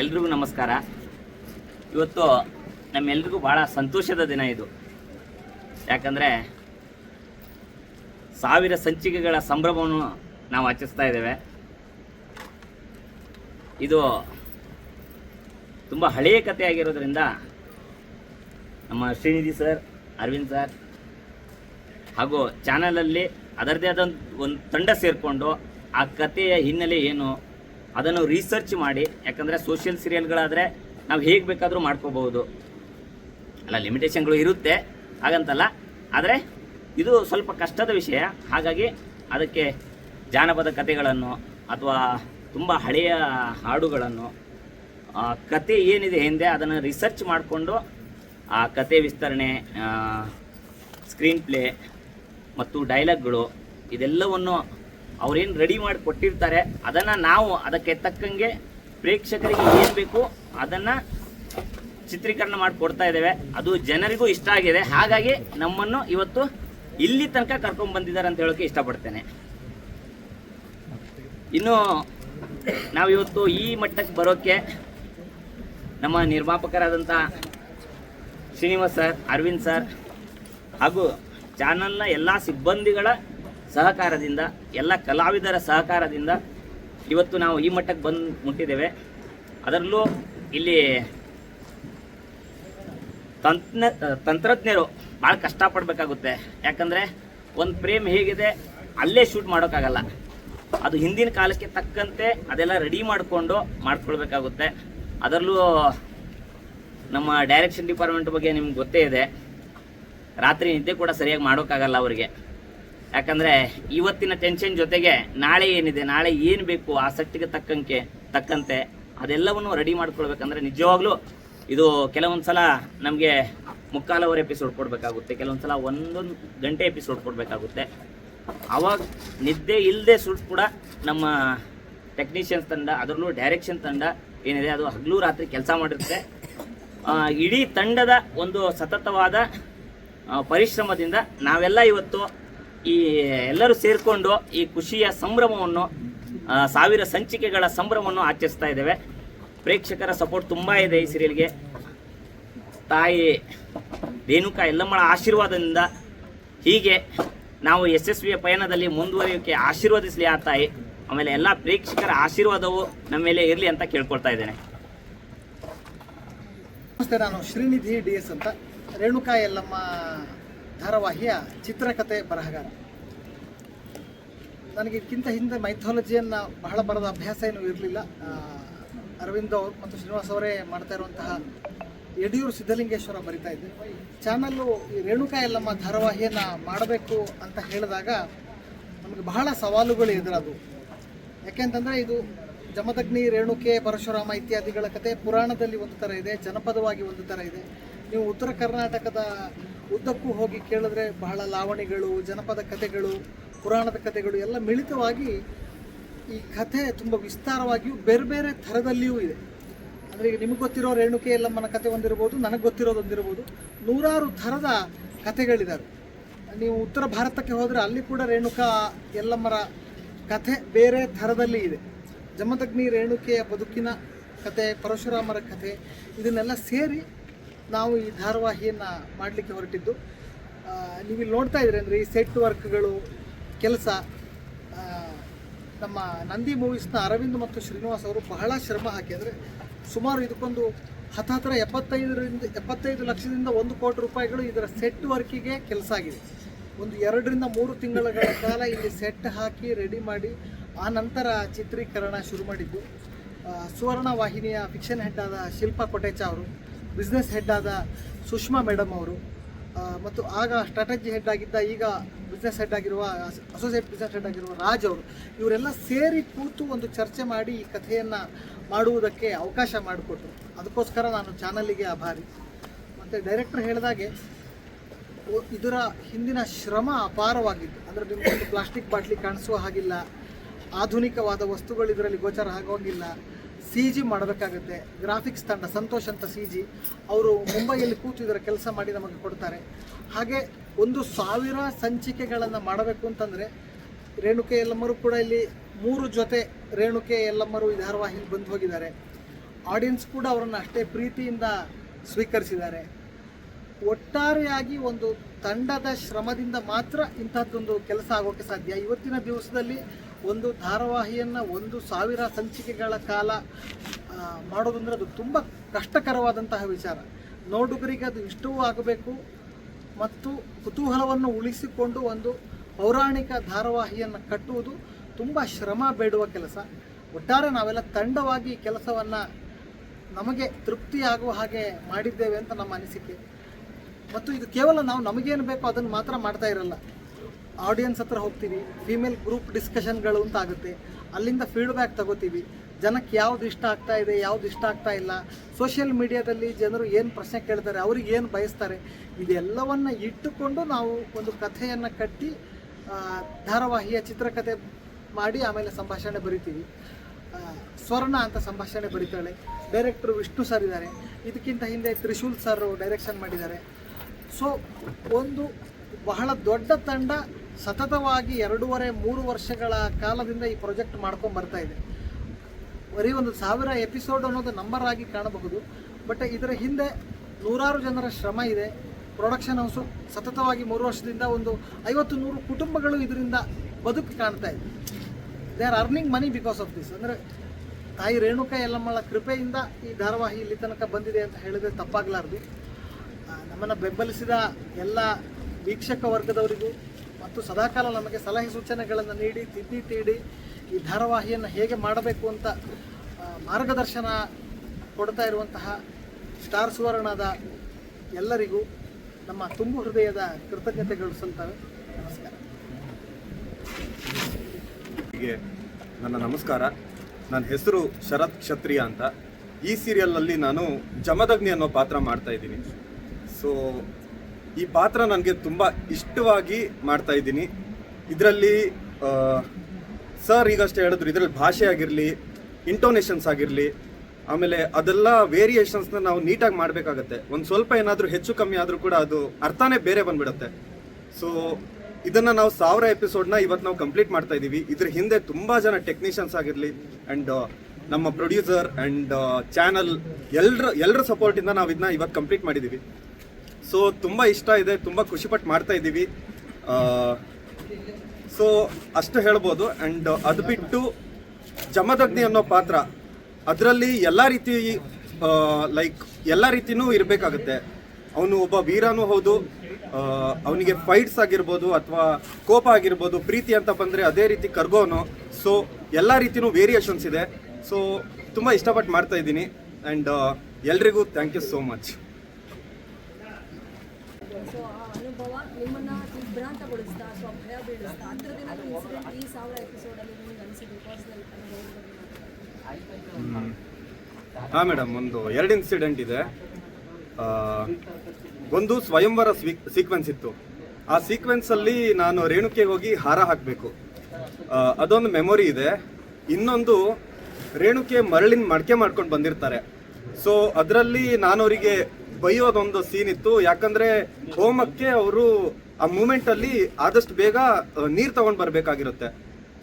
ಎಲ್ರಿಗೂ ನಮಸ್ಕಾರ. ಇವತ್ತು ನಮ್ಮೆಲ್ರಿಗೂ ಭಾಳ ಸಂತೋಷದ ದಿನ ಇದು. ಯಾಕಂದರೆ ಸಾವಿರ ಸಂಚಿಕೆಗಳ ಸಂಭ್ರಮವನ್ನು ನಾವು ಆಚರಿಸ್ತಾ ಇದ್ದೇವೆ. ಇದು ತುಂಬ ಹಳೆಯ ಕಥೆಯಾಗಿರೋದ್ರಿಂದ ನಮ್ಮ ಶ್ರೀನಿಧಿ ಸರ್, ಅರವಿಂದ್ ಸರ್, ಹಾಗೂ ಚಾನಲಲ್ಲಿ ಅದರದೇ ಆದ ಒಂದು ತಂಡ ಸೇರಿಕೊಂಡು ಆ ಕಥೆಯ ಹಿನ್ನೆಲೆ ಏನು ಅದನ್ನು ರಿಸರ್ಚ್ ಮಾಡಿ, ಯಾಕಂದರೆ ಸೋಷಿಯಲ್ ಸೀರಿಯಲ್ಗಳಾದರೆ ನಾವು ಹೇಗೆ ಬೇಕಾದರೂ ಮಾಡ್ಕೋಬಹುದು. ಅಲ್ಲ ಲಿಮಿಟೇಷನ್ಗಳು ಇರುತ್ತೆ, ಹಾಗಂತಲ್ಲ. ಆದರೆ ಇದು ಸ್ವಲ್ಪ ಕಷ್ಟದ ವಿಷಯ. ಹಾಗಾಗಿ ಅದಕ್ಕೆ ಜಾನಪದ ಕಥೆಗಳನ್ನು ಅಥವಾ ತುಂಬ ಹಳೆಯ ಹಾಡುಗಳನ್ನು ಕತೆ ಏನಿದೆ ಹಿಂದೆ ಅದನ್ನು ರಿಸರ್ಚ್ ಮಾಡಿಕೊಂಡು ಆ ಕತೆ ವಿಸ್ತರಣೆ ಸ್ಕ್ರೀನ್ ಪ್ಲೇ ಮತ್ತು ಡೈಲಾಗ್ಗಳು ಇದೆಲ್ಲವನ್ನು ಅವ್ರೇನು ರೆಡಿ ಮಾಡಿ ಕೊಟ್ಟಿರ್ತಾರೆ, ಅದನ್ನು ನಾವು ಅದಕ್ಕೆ ತಕ್ಕಂಗೆ ಪ್ರೇಕ್ಷಕರಿಗೆ ಏನು ಬೇಕು ಅದನ್ನು ಚಿತ್ರೀಕರಣ ಮಾಡಿ ಕೊಡ್ತಾ ಇದ್ದೇವೆ. ಅದು ಜನರಿಗೂ ಇಷ್ಟ ಆಗಿದೆ. ಹಾಗಾಗಿ ನಮ್ಮನ್ನು ಇವತ್ತು ಇಲ್ಲಿ ತನಕ ಕರ್ಕೊಂಡು ಬಂದಿದ್ದಾರೆ ಅಂತ ಹೇಳೋಕೆ ಇಷ್ಟಪಡ್ತೇನೆ. ಇನ್ನು ನಾವಿವತ್ತು ಈ ಮಟ್ಟಕ್ಕೆ ಬರೋಕ್ಕೆ ನಮ್ಮ ನಿರ್ಮಾಪಕರಾದಂಥ ಶ್ರೀನಿವಾಸ್ ಸರ್, ಅರವಿಂದ್ ಸರ್ ಹಾಗೂ ಚಾನಲ್ನ ಎಲ್ಲ ಸಿಬ್ಬಂದಿಗಳ ಸಹಕಾರದಿಂದ, ಎಲ್ಲ ಕಲಾವಿದರ ಸಹಕಾರದಿಂದ ಇವತ್ತು ನಾವು ಈ ಮಟ್ಟಕ್ಕೆ ಬಂದು ಮುಟ್ಟಿದ್ದೇವೆ. ಅದರಲ್ಲೂ ಇಲ್ಲಿ ತಂತ್ರ ತಂತ್ರಜ್ಞರು ಭಾಳ ಕಷ್ಟಪಡಬೇಕಾಗುತ್ತೆ. ಯಾಕಂದರೆ ಒಂದು ಫ್ರೇಮ್ ಹೇಗಿದೆ, ಅಲ್ಲೇ ಶೂಟ್ ಮಾಡೋಕ್ಕಾಗಲ್ಲ. ಅದು ಹಿಂದಿನ ಕಾಲಕ್ಕೆ ತಕ್ಕಂತೆ ಅದೆಲ್ಲ ರೆಡಿ ಮಾಡಿಕೊಂಡು ಮಾಡ್ಕೊಳ್ಬೇಕಾಗುತ್ತೆ. ಅದರಲ್ಲೂ ನಮ್ಮ ಡೈರೆಕ್ಷನ್ ಡಿಪಾರ್ಟ್ಮೆಂಟ್ ಬಗ್ಗೆ ನಿಮ್ಗೆ ಗೊತ್ತೇ ಇದೆ. ರಾತ್ರಿ ನಿದ್ದೆ ಕೂಡ ಸರಿಯಾಗಿ ಮಾಡೋಕ್ಕಾಗಲ್ಲ ಅವರಿಗೆ. ಯಾಕಂದರೆ ಇವತ್ತಿನ ಟೆನ್ಷನ್ ಜೊತೆಗೆ ನಾಳೆ ಏನಿದೆ, ನಾಳೆ ಏನು ಬೇಕು ಆ ತಕ್ಕಂಕೆ ತಕ್ಕಂತೆ ಅದೆಲ್ಲವನ್ನು ರೆಡಿ ಮಾಡ್ಕೊಳ್ಬೇಕಂದ್ರೆ ನಿಜವಾಗ್ಲೂ ಇದು ಕೆಲವೊಂದು ಸಲ ನಮಗೆ ಮುಕ್ಕಾಲು ಎಪಿಸೋಡ್ ಕೊಡಬೇಕಾಗುತ್ತೆ. ಕೆಲವೊಂದು ಸಲ ಒಂದೊಂದು ಗಂಟೆ ಎಪಿಸೋಡ್ ಕೊಡಬೇಕಾಗುತ್ತೆ. ಅವಾಗ ನಿದ್ದೆ ಇಲ್ಲದೆ ಸುಟ್ಟು ಕೂಡ ನಮ್ಮ ಟೆಕ್ನಿಷಿಯನ್ಸ್ ತಂಡ, ಅದರಲ್ಲೂ ಡೈರೆಕ್ಷನ್ ತಂಡ ಏನಿದೆ, ಅದು ಹಗಲು ರಾತ್ರಿ ಕೆಲಸ ಮಾಡಿರುತ್ತೆ. ಇಡೀ ತಂಡದ ಒಂದು ಸತತವಾದ ಪರಿಶ್ರಮದಿಂದ ನಾವೆಲ್ಲ ಇವತ್ತು ಈ ಎಲ್ಲರೂ ಸೇರಿಕೊಂಡು ಈ ಖುಷಿಯ ಸಂಭ್ರಮವನ್ನು ಸಾವಿರ ಸಂಚಿಕೆಗಳ ಸಂಭ್ರಮವನ್ನು ಆಚರಿಸ್ತಾ ಇದ್ದೇವೆ. ಪ್ರೇಕ್ಷಕರ ಸಪೋರ್ಟ್ ತುಂಬ ಇದೆ ಈ ಸೀರಿಯಲ್ಗೆ ತಾಯಿ ರೇಣುಕಾ ಎಲ್ಲಮ್ಮಳ ಆಶೀರ್ವಾದದಿಂದ ಹೀಗೆ ನಾವು ಯಶಸ್ವಿಯ ಪಯಣದಲ್ಲಿ ಮುಂದುವರಿಯೋಕ್ಕೆ ಆಶೀರ್ವದಿಸಲಿ ಆ ತಾಯಿ. ಆಮೇಲೆ ಎಲ್ಲ ಪ್ರೇಕ್ಷಕರ ಆಶೀರ್ವಾದವು ನಮ್ಮ ಮೇಲೆ ಇರಲಿ ಅಂತ ಕೇಳ್ಕೊಳ್ತಾ ಇದ್ದೇನೆ. ನಮಸ್ತೆ, ನಾನು ಶ್ರೀನಿಧಿ ಡಿ ಎಸ್ ಅಂತ. ರೇಣುಕಾ ಯಲ್ಲಮ್ಮ ಧಾರಾವಾಹಿಯ ಚಿತ್ರಕಥೆ ಬರಹಗಾರ. ನನಗೆ ಇದಕ್ಕಿಂತ ಹಿಂದೆ ಮೈಥಾಲಜಿಯನ್ನು ಬಹಳ ಬರದ ಅಭ್ಯಾಸ ಏನೂ ಇರಲಿಲ್ಲ. ಅರವಿಂದ್ ಅವರು ಮತ್ತು ಶ್ರೀನಿವಾಸ್ ಅವರೇ ಮಾಡ್ತಾ ಇರುವಂತಹ ಯಡಿಯೂರು ಸಿದ್ಧಲಿಂಗೇಶ್ವರ ಬರಿತಾ ಇದ್ದೆ. ಚಾನಲ್ಲು ಈ ರೇಣುಕಾ ಎಲ್ಲಮ್ಮ ಧಾರಾವಾಹಿಯನ್ನು ಮಾಡಬೇಕು ಅಂತ ಹೇಳಿದಾಗ ನಮಗೆ ಬಹಳ ಸವಾಲುಗಳು ಎದುರದು ಯಾಕೆಂತಂದರೆ ಇದು ಜಮದಗ್ನಿ, ರೇಣುಕೆ, ಪರಶುರಾಮ ಇತ್ಯಾದಿಗಳ ಕತೆ ಪುರಾಣದಲ್ಲಿ ಒಂದು ಥರ ಇದೆ, ಜನಪದವಾಗಿ ಒಂದು ಥರ ಇದೆ. ನೀವು ಉತ್ತರ ಕರ್ನಾಟಕದ ಉದ್ದಕ್ಕೂ ಹೋಗಿ ಕೇಳಿದ್ರೆ ಬಹಳ ಲಾವಣಿಗಳು ಜನಪದ ಕಥೆಗಳು, ಪುರಾಣದ ಕಥೆಗಳು ಎಲ್ಲ ಮಿಳಿತವಾಗಿ ಈ ಕಥೆ ತುಂಬ ವಿಸ್ತಾರವಾಗಿಯೂ ಬೇರೆ ಬೇರೆ ಥರದಲ್ಲಿಯೂ ಇದೆ. ಅಂದರೆ ಈಗ ನಿಮಗೆ ಗೊತ್ತಿರೋ ರೇಣುಕೆ ಎಲ್ಲಮ್ಮನ ಕಥೆ ಒಂದಿರ್ಬೋದು, ನನಗೆ ಗೊತ್ತಿರೋದೊಂದಿರ್ಬೋದು ನೂರಾರು ಥರದ ಕಥೆಗಳಿದ್ದಾವೆ ನೀವು ಉತ್ತರ ಭಾರತಕ್ಕೆ ಹೋದರೆ ಅಲ್ಲಿ ಕೂಡ ರೇಣುಕಾ ಎಲ್ಲಮ್ಮರ ಕಥೆ ಬೇರೆ ಥರದಲ್ಲಿ ಇದೆ. ಜಮದಗ್ನಿ ರೇಣುಕೆಯ ಬದುಕಿನ ಕತೆ ಪರಶುರಾಮರ ಕಥೆ, ಇದನ್ನೆಲ್ಲ ಸೇರಿ ನಾವು ಈ ಧಾರಾವಾಹಿಯನ್ನು ಮಾಡಲಿಕ್ಕೆ ಹೊರಟಿದ್ದು ನೀವು ಇಲ್ಲಿ ನೋಡ್ತಾ ಇದ್ದೀರಿ ಅಂದರೆ ಈ ಸೆಟ್ ವರ್ಕ್ಗಳು ಕೆಲಸ ನಮ್ಮ ನಂದಿ ಮೂವೀಸ್ನ ಅರವಿಂದ್ ಮತ್ತು ಶ್ರೀನಿವಾಸ್ ಅವರು ಬಹಳ ಶ್ರಮ ಹಾಕಿ, ಅಂದರೆ ಸುಮಾರು ಇದಕ್ಕೊಂದು ಹತ್ತತ್ರ ಎಪ್ಪತ್ತೈದರಿಂದ, ಎಪ್ಪತ್ತೈದು ಲಕ್ಷದಿಂದ ಒಂದು ಕೋಟಿ ರೂಪಾಯಿಗಳು ಇದರ ಸೆಟ್ ವರ್ಕಿಗೆ ಕೆಲಸ ಆಗಿದೆ. ಒಂದು ಎರಡರಿಂದ ಮೂರು ತಿಂಗಳುಗಳ ಕಾಲ ಇಲ್ಲಿ ಸೆಟ್ ಹಾಕಿ ರೆಡಿ ಮಾಡಿ, ಆ ನಂತರ ಚಿತ್ರೀಕರಣ ಶುರು ಮಾಡಿದ್ದು. ಸುವರ್ಣ ವಾಹಿನಿಯ ಫಿಕ್ಷನ್ ಹೆಡ್ ಆದ ಶಿಲ್ಪಾ ಕೊಟೇಚ ಅವರು ಬಿಸ್ನೆಸ್ ಹೆಡ್ ಆದ ಸುಷ್ಮಾ ಮೇಡಮ್ ಅವರು ಮತ್ತು ಆಗ ಸ್ಟ್ರಾಟಜಿ ಹೆಡ್ ಆಗಿದ್ದ ಈಗ ಬಿಸ್ನೆಸ್ ಹೆಡ್ ಆಗಿರುವ ಅಸೋಸಿಯೇಟ್ ಬಿಸ್ನೆಸ್ ಹೆಡ್ ಆಗಿರುವ ರಾಜ್ ಅವರು, ಇವರೆಲ್ಲ ಸೇರಿ ಕೂತು ಒಂದು ಚರ್ಚೆ ಮಾಡಿ ಈ ಕಥೆಯನ್ನು ಮಾಡುವುದಕ್ಕೆ ಅವಕಾಶ ಮಾಡಿಕೊಟ್ರು. ಅದಕ್ಕೋಸ್ಕರ ನಾನು ಚಾನಲಿಗೆ ಆಭಾರಿ ಮತ್ತು ಡೈರೆಕ್ಟರ್ ಹೇಳಿದಾಗೆ ಇದರ ಹಿಂದಿನ ಶ್ರಮ ಅಪಾರವಾಗಿತ್ತು. ಅಂದರೆ ನಿಮ್ಗೆ ಒಂದು ಪ್ಲಾಸ್ಟಿಕ್ ಬಾಟ್ಲಿ ಕಾಣಿಸುವ ಹಾಗಿಲ್ಲ, ಆಧುನಿಕವಾದ ವಸ್ತುಗಳು ಇದರಲ್ಲಿ ಗೋಚರ ಆಗೋಂಗಿಲ್ಲ ಸಿ ಜಿ ಮಾಡಬೇಕಾಗುತ್ತೆ. ಗ್ರಾಫಿಕ್ಸ್ ತಂಡ ಸಂತೋಷ್ ಅಂತ ಸಿ ಜಿ ಅವರು ಮುಂಬೈಯಲ್ಲಿ ಕೂತು ಇದರ ಕೆಲಸ ಮಾಡಿ ನಮಗೆ ಕೊಡ್ತಾರೆ. ಹಾಗೆ ಒಂದು ಸಾವಿರ ಸಂಚಿಕೆಗಳನ್ನು ಮಾಡಬೇಕು ಅಂತಂದರೆ ರೇಣುಕೆ ಎಲ್ಲಮ್ಮರು ಕೂಡ ಇಲ್ಲಿ ಮೂರು ಜೊತೆ ರೇಣುಕೆ ಎಲ್ಲಮ್ಮರು ಈ ಧಾರಾವಾಹಿಲಿ ಬಂದು ಹೋಗಿದ್ದಾರೆ. ಆಡಿಯನ್ಸ್ ಕೂಡ ಅವರನ್ನು ಅಷ್ಟೇ ಪ್ರೀತಿಯಿಂದ ಸ್ವೀಕರಿಸಿದ್ದಾರೆ. ಒಟ್ಟಾರೆಯಾಗಿ ಒಂದು ತಂಡದ ಶ್ರಮದಿಂದ ಮಾತ್ರ ಇಂಥದ್ದೊಂದು ಕೆಲಸ ಆಗೋಕ್ಕೆ ಸಾಧ್ಯ. ಇವತ್ತಿನ ದಿವಸದಲ್ಲಿ ಒಂದು ಧಾರಾವಾಹಿಯನ್ನು ಒಂದು ಸಾವಿರ ಸಂಚಿಕೆಗಳ ಕಾಲ ಮಾಡೋದಂದರೆ ಅದು ತುಂಬ ಕಷ್ಟಕರವಾದಂತಹ ವಿಚಾರ. ನೋಡುಗರಿಗೆ ಅದು ಇಷ್ಟವೂ ಆಗಬೇಕು ಮತ್ತು ಕುತೂಹಲವನ್ನು ಉಳಿಸಿಕೊಂಡು ಒಂದು ಪೌರಾಣಿಕ ಧಾರಾವಾಹಿಯನ್ನು ಕಟ್ಟುವುದು ತುಂಬ ಶ್ರಮ ಬೇಡುವ ಕೆಲಸ. ಒಟ್ಟಾರೆ ನಾವೆಲ್ಲ ತಂಡವಾಗಿ ಈ ಕೆಲಸವನ್ನು ನಮಗೆ ತೃಪ್ತಿಯಾಗುವ ಹಾಗೆ ಮಾಡಿದ್ದೇವೆ ಅಂತ ನಮ್ಮ ಅನಿಸಿಕೆ. ಮತ್ತು ಇದು ಕೇವಲ ನಾವು ನಮಗೇನು ಬೇಕೋ ಅದನ್ನು ಮಾತ್ರ ಮಾಡ್ತಾ ಇರಲ್ಲ. ಆಡಿಯನ್ಸ್ ಹತ್ರ ಹೋಗ್ತೀವಿ ಫೀಮೇಲ್ ಗ್ರೂಪ್ ಡಿಸ್ಕಷನ್ಗಳು ಅಂತ ಆಗುತ್ತೆ. ಅಲ್ಲಿಂದ ಫೀಡ್ಬ್ಯಾಕ್ ತಗೋತೀವಿ. ಜನಕ್ಕೆ ಯಾವ್ದು ಇಷ್ಟ ಆಗ್ತಾ ಇದೆ, ಯಾವ್ದು ಇಷ್ಟ ಆಗ್ತಾ ಇಲ್ಲ. ಸೋಷಿಯಲ್ ಮೀಡಿಯಾದಲ್ಲಿ ಜನರು ಏನು ಪ್ರಶ್ನೆ ಕೇಳ್ತಾರೆ, ಅವ್ರಿಗೆ ಏನು ಬಯಸ್ತಾರೆ, ಇದೆಲ್ಲವನ್ನು ಇಟ್ಟುಕೊಂಡು ನಾವು ಒಂದು ಕಥೆಯನ್ನು ಕಟ್ಟಿ ಧಾರಾವಾಹಿಯ ಚಿತ್ರಕಥೆ ಮಾಡಿ ಆಮೇಲೆ ಸಂಭಾಷಣೆ ಬರಿತೀವಿ. ಸ್ವರ್ಣ ಅಂತ ಸಂಭಾಷಣೆ ಬರೀತಾಳೆ. ಡೈರೆಕ್ಟರ್ ವಿಷ್ಣು ಸರ್ ಇದ್ದಾರೆ. ಇದಕ್ಕಿಂತ ಹಿಂದೆ ತ್ರಿಶೂಲ್ ಸರ್ ಡೈರೆಕ್ಷನ್ ಮಾಡಿದ್ದಾರೆ. ಸೊ ಒಂದು ಬಹಳ ದೊಡ್ಡ ತಂಡ ಸತತವಾಗಿ ಎರಡೂವರೆ, ಮೂರು ವರ್ಷಗಳ ಕಾಲದಿಂದ ಈ ಪ್ರಾಜೆಕ್ಟ್ ಮಾಡ್ಕೊಂಡು ಬರ್ತಾ ಇದೆ. ಬರೀ ಒಂದು ಸಾವಿರ ಎಪಿಸೋಡ್ ಅನ್ನೋದು ನಂಬರ್ ಆಗಿ ಕಾಣಬಹುದು. ಬಟ್ ಇದರ ಹಿಂದೆ ನೂರಾರು ಜನರ ಶ್ರಮ ಇದೆ. ಪ್ರೊಡಕ್ಷನ್ ಹೌಸು ಸತತವಾಗಿ ಮೂರು ವರ್ಷದಿಂದ ಒಂದು ಐವತ್ತು ನೂರು ಕುಟುಂಬಗಳು ಇದರಿಂದ ಬದುಕು ಕಾಣ್ತಾ ಇದೆ. They are earning money because of this ಅಂದರೆ ತಾಯಿ ರೇಣುಕಾ ಯಲ್ಲಮ್ಮಳ ಕೃಪೆಯಿಂದ ಈ ಧಾರಾವಾಹಿ ಇಲ್ಲಿ ತನಕ ಬಂದಿದೆ ಅಂತ ಹೇಳಿದ್ರೆ ತಪ್ಪಾಗಲಾರ್ದು. ನಮ್ಮನ್ನು ಬೆಂಬಲಿಸಿದ ಎಲ್ಲ ವೀಕ್ಷಕ ವರ್ಗದವರಿಗೂ ಮತ್ತು ಸದಾಕಾಲ ನಮಗೆ ಸಲಹೆ ಸೂಚನೆಗಳನ್ನು ನೀಡಿ, ತಿದ್ದಿ ತೀಡಿ ಈ ಧಾರಾವಾಹಿಯನ್ನು ಹೇಗೆ ಮಾಡಬೇಕು ಅಂತ ಮಾರ್ಗದರ್ಶನ ಕೊಡ್ತಾ ಇರುವಂತಹ ಸ್ಟಾರ್ ಸುವರ್ಣದ ಎಲ್ಲರಿಗೂ ನಮ್ಮ ತುಂಬು ಹೃದಯದ ಕೃತಜ್ಞತೆಗಳು ಸಲ್ತವೆ. ನಮಸ್ಕಾರ. ಹೀಗೆ ನನ್ನ ನಮಸ್ಕಾರ. ನನ್ನ ಹೆಸರು ಶರತ್ ಕ್ಷತ್ರಿಯ ಅಂತ. ಈ ಸೀರಿಯಲ್ನಲ್ಲಿ ನಾನು ಜಮದಗ್ನಿ ಅನ್ನೋ ಪಾತ್ರ ಮಾಡ್ತಾ ಇದ್ದೀನಿ. ಸೊ ಈ ಪಾತ್ರ ನನಗೆ ತುಂಬ ಇಷ್ಟವಾಗಿ ಮಾಡ್ತಾ ಇದ್ದೀನಿ. ಇದರಲ್ಲಿ ಸರ್ ಈಗಷ್ಟೇ ಹೇಳಿದ್ರು, ಇದರಲ್ಲಿ ಭಾಷೆ ಆಗಿರಲಿ ಇಂಟೋನೇಷನ್ಸ್ ಆಗಿರಲಿ, ಆಮೇಲೆ ಅದೆಲ್ಲ ವೇರಿಯೇಷನ್ಸ್ನ ನಾವು ನೀಟಾಗಿ ಮಾಡಬೇಕಾಗತ್ತೆ. ಒಂದು ಸ್ವಲ್ಪ ಏನಾದರೂ ಹೆಚ್ಚು ಕಮ್ಮಿ ಆದರೂ ಕೂಡ ಅದು ಅರ್ಥನೇ ಬೇರೆ ಬಂದ್ಬಿಡುತ್ತೆ. ಸೊ ಇದನ್ನು ನಾವು ಸಾವಿರ ಎಪಿಸೋಡ್ನ ಇವತ್ತು ನಾವು ಕಂಪ್ಲೀಟ್ ಮಾಡ್ತಾ ಇದ್ದೀವಿ ಇದ್ರ ಹಿಂದೆ ತುಂಬ ಜನ ಟೆಕ್ನಿಷಿಯನ್ಸ್ ಆಗಿರಲಿ ಆ್ಯಂಡ್ ನಮ್ಮ ಪ್ರೊಡ್ಯೂಸರ್ ಆ್ಯಂಡ್ ಚಾನಲ್ ಎಲ್ಲರ ಎಲ್ಲರ ಸಪೋರ್ಟಿಂದ ನಾವು ಇದನ್ನ ಇವತ್ತು ಕಂಪ್ಲೀಟ್ ಮಾಡಿದ್ದೀವಿ ಸೊ ತುಂಬ ಇಷ್ಟ ಇದೆ, ತುಂಬ ಖುಷಿಪಟ್ಟು ಮಾಡ್ತಾ ಇದ್ದೀವಿ. ಸೊ ಅಷ್ಟು ಹೇಳ್ಬೋದು. ಆ್ಯಂಡ್ ಅದು ಬಿಟ್ಟು ಜಮದಗ್ನಿ ಅನ್ನೋ ಪಾತ್ರ, ಅದರಲ್ಲಿ ಎಲ್ಲ ರೀತಿ ಲೈಕ್ ಎಲ್ಲ ರೀತಿನೂ ಇರಬೇಕಾಗುತ್ತೆ. ಅವನು ಒಬ್ಬ ವೀರನೂ ಹೌದು ಅವನಿಗೆ ಫೈಟ್ಸ್ ಆಗಿರ್ಬೋದು ಅಥವಾ ಕೋಪ ಆಗಿರ್ಬೋದು, ಪ್ರೀತಿ ಅಂತ ಬಂದರೆ ಅದೇ ರೀತಿ ಕರ್ಗೋನು ಸೊ ಎಲ್ಲ ರೀತಿನೂ ವೇರಿಯೇಷನ್ಸ್ ಇದೆ. ಸೊ ತುಂಬ ಇಷ್ಟಪಟ್ಟು ಮಾಡ್ತಾ ಇದ್ದೀನಿ. ಆ್ಯಂಡ್ ಎಲ್ರಿಗೂ thank you so much so ಆ ಅನುಭವ ಸೊ ಭಯ ಬೀಳಿಸ್ತಾ ಇನ್ಸಿಡೆಂಟ್ ಈ ಸಾವಿರ ಎಪಿಸೋಡಲ್ಲಿ ನಿಮ್ಗೆ ಹಾಂ ಮೇಡಮ್ ಒಂದು ಎರಡು ಇನ್ಸಿಡೆಂಟ್ ಇದೆ. ಒಂದು ಸ್ವಯಂವರ ಸೀಕ್ವೆನ್ಸ್ ಇತ್ತು. ಆ ಸೀಕ್ವೆನ್ಸಲ್ಲಿ ನಾನು ರೇಣುಕೆಗೆ ಹೋಗಿ ಹಾರ ಹಾಕಬೇಕು. ಅದೊಂದು ಮೆಮೊರಿ ಇದೆ. ಇನ್ನೊಂದು ರೇಣುಕೆ ಮರಳಿನ ಮಡಕೆ ಮಾಡ್ಕೊಂಡು ಬಂದಿರ್ತಾರೆ. ಸೊ ಅದರಲ್ಲಿ ನಾನು ಅವರಿಗೆ ಬೈಯೋದೊಂದು ಸೀನ್ ಇತ್ತು. ಯಾಕಂದ್ರೆ ಹೋಮಕ್ಕೆ ಅವರು ಆ ಮೂಮೆಂಟ್ ಅಲ್ಲಿ ಆದಷ್ಟು ಬೇಗ ನೀರು ತಗೊಂಡು ಬರಬೇಕಾಗಿರುತ್ತೆ.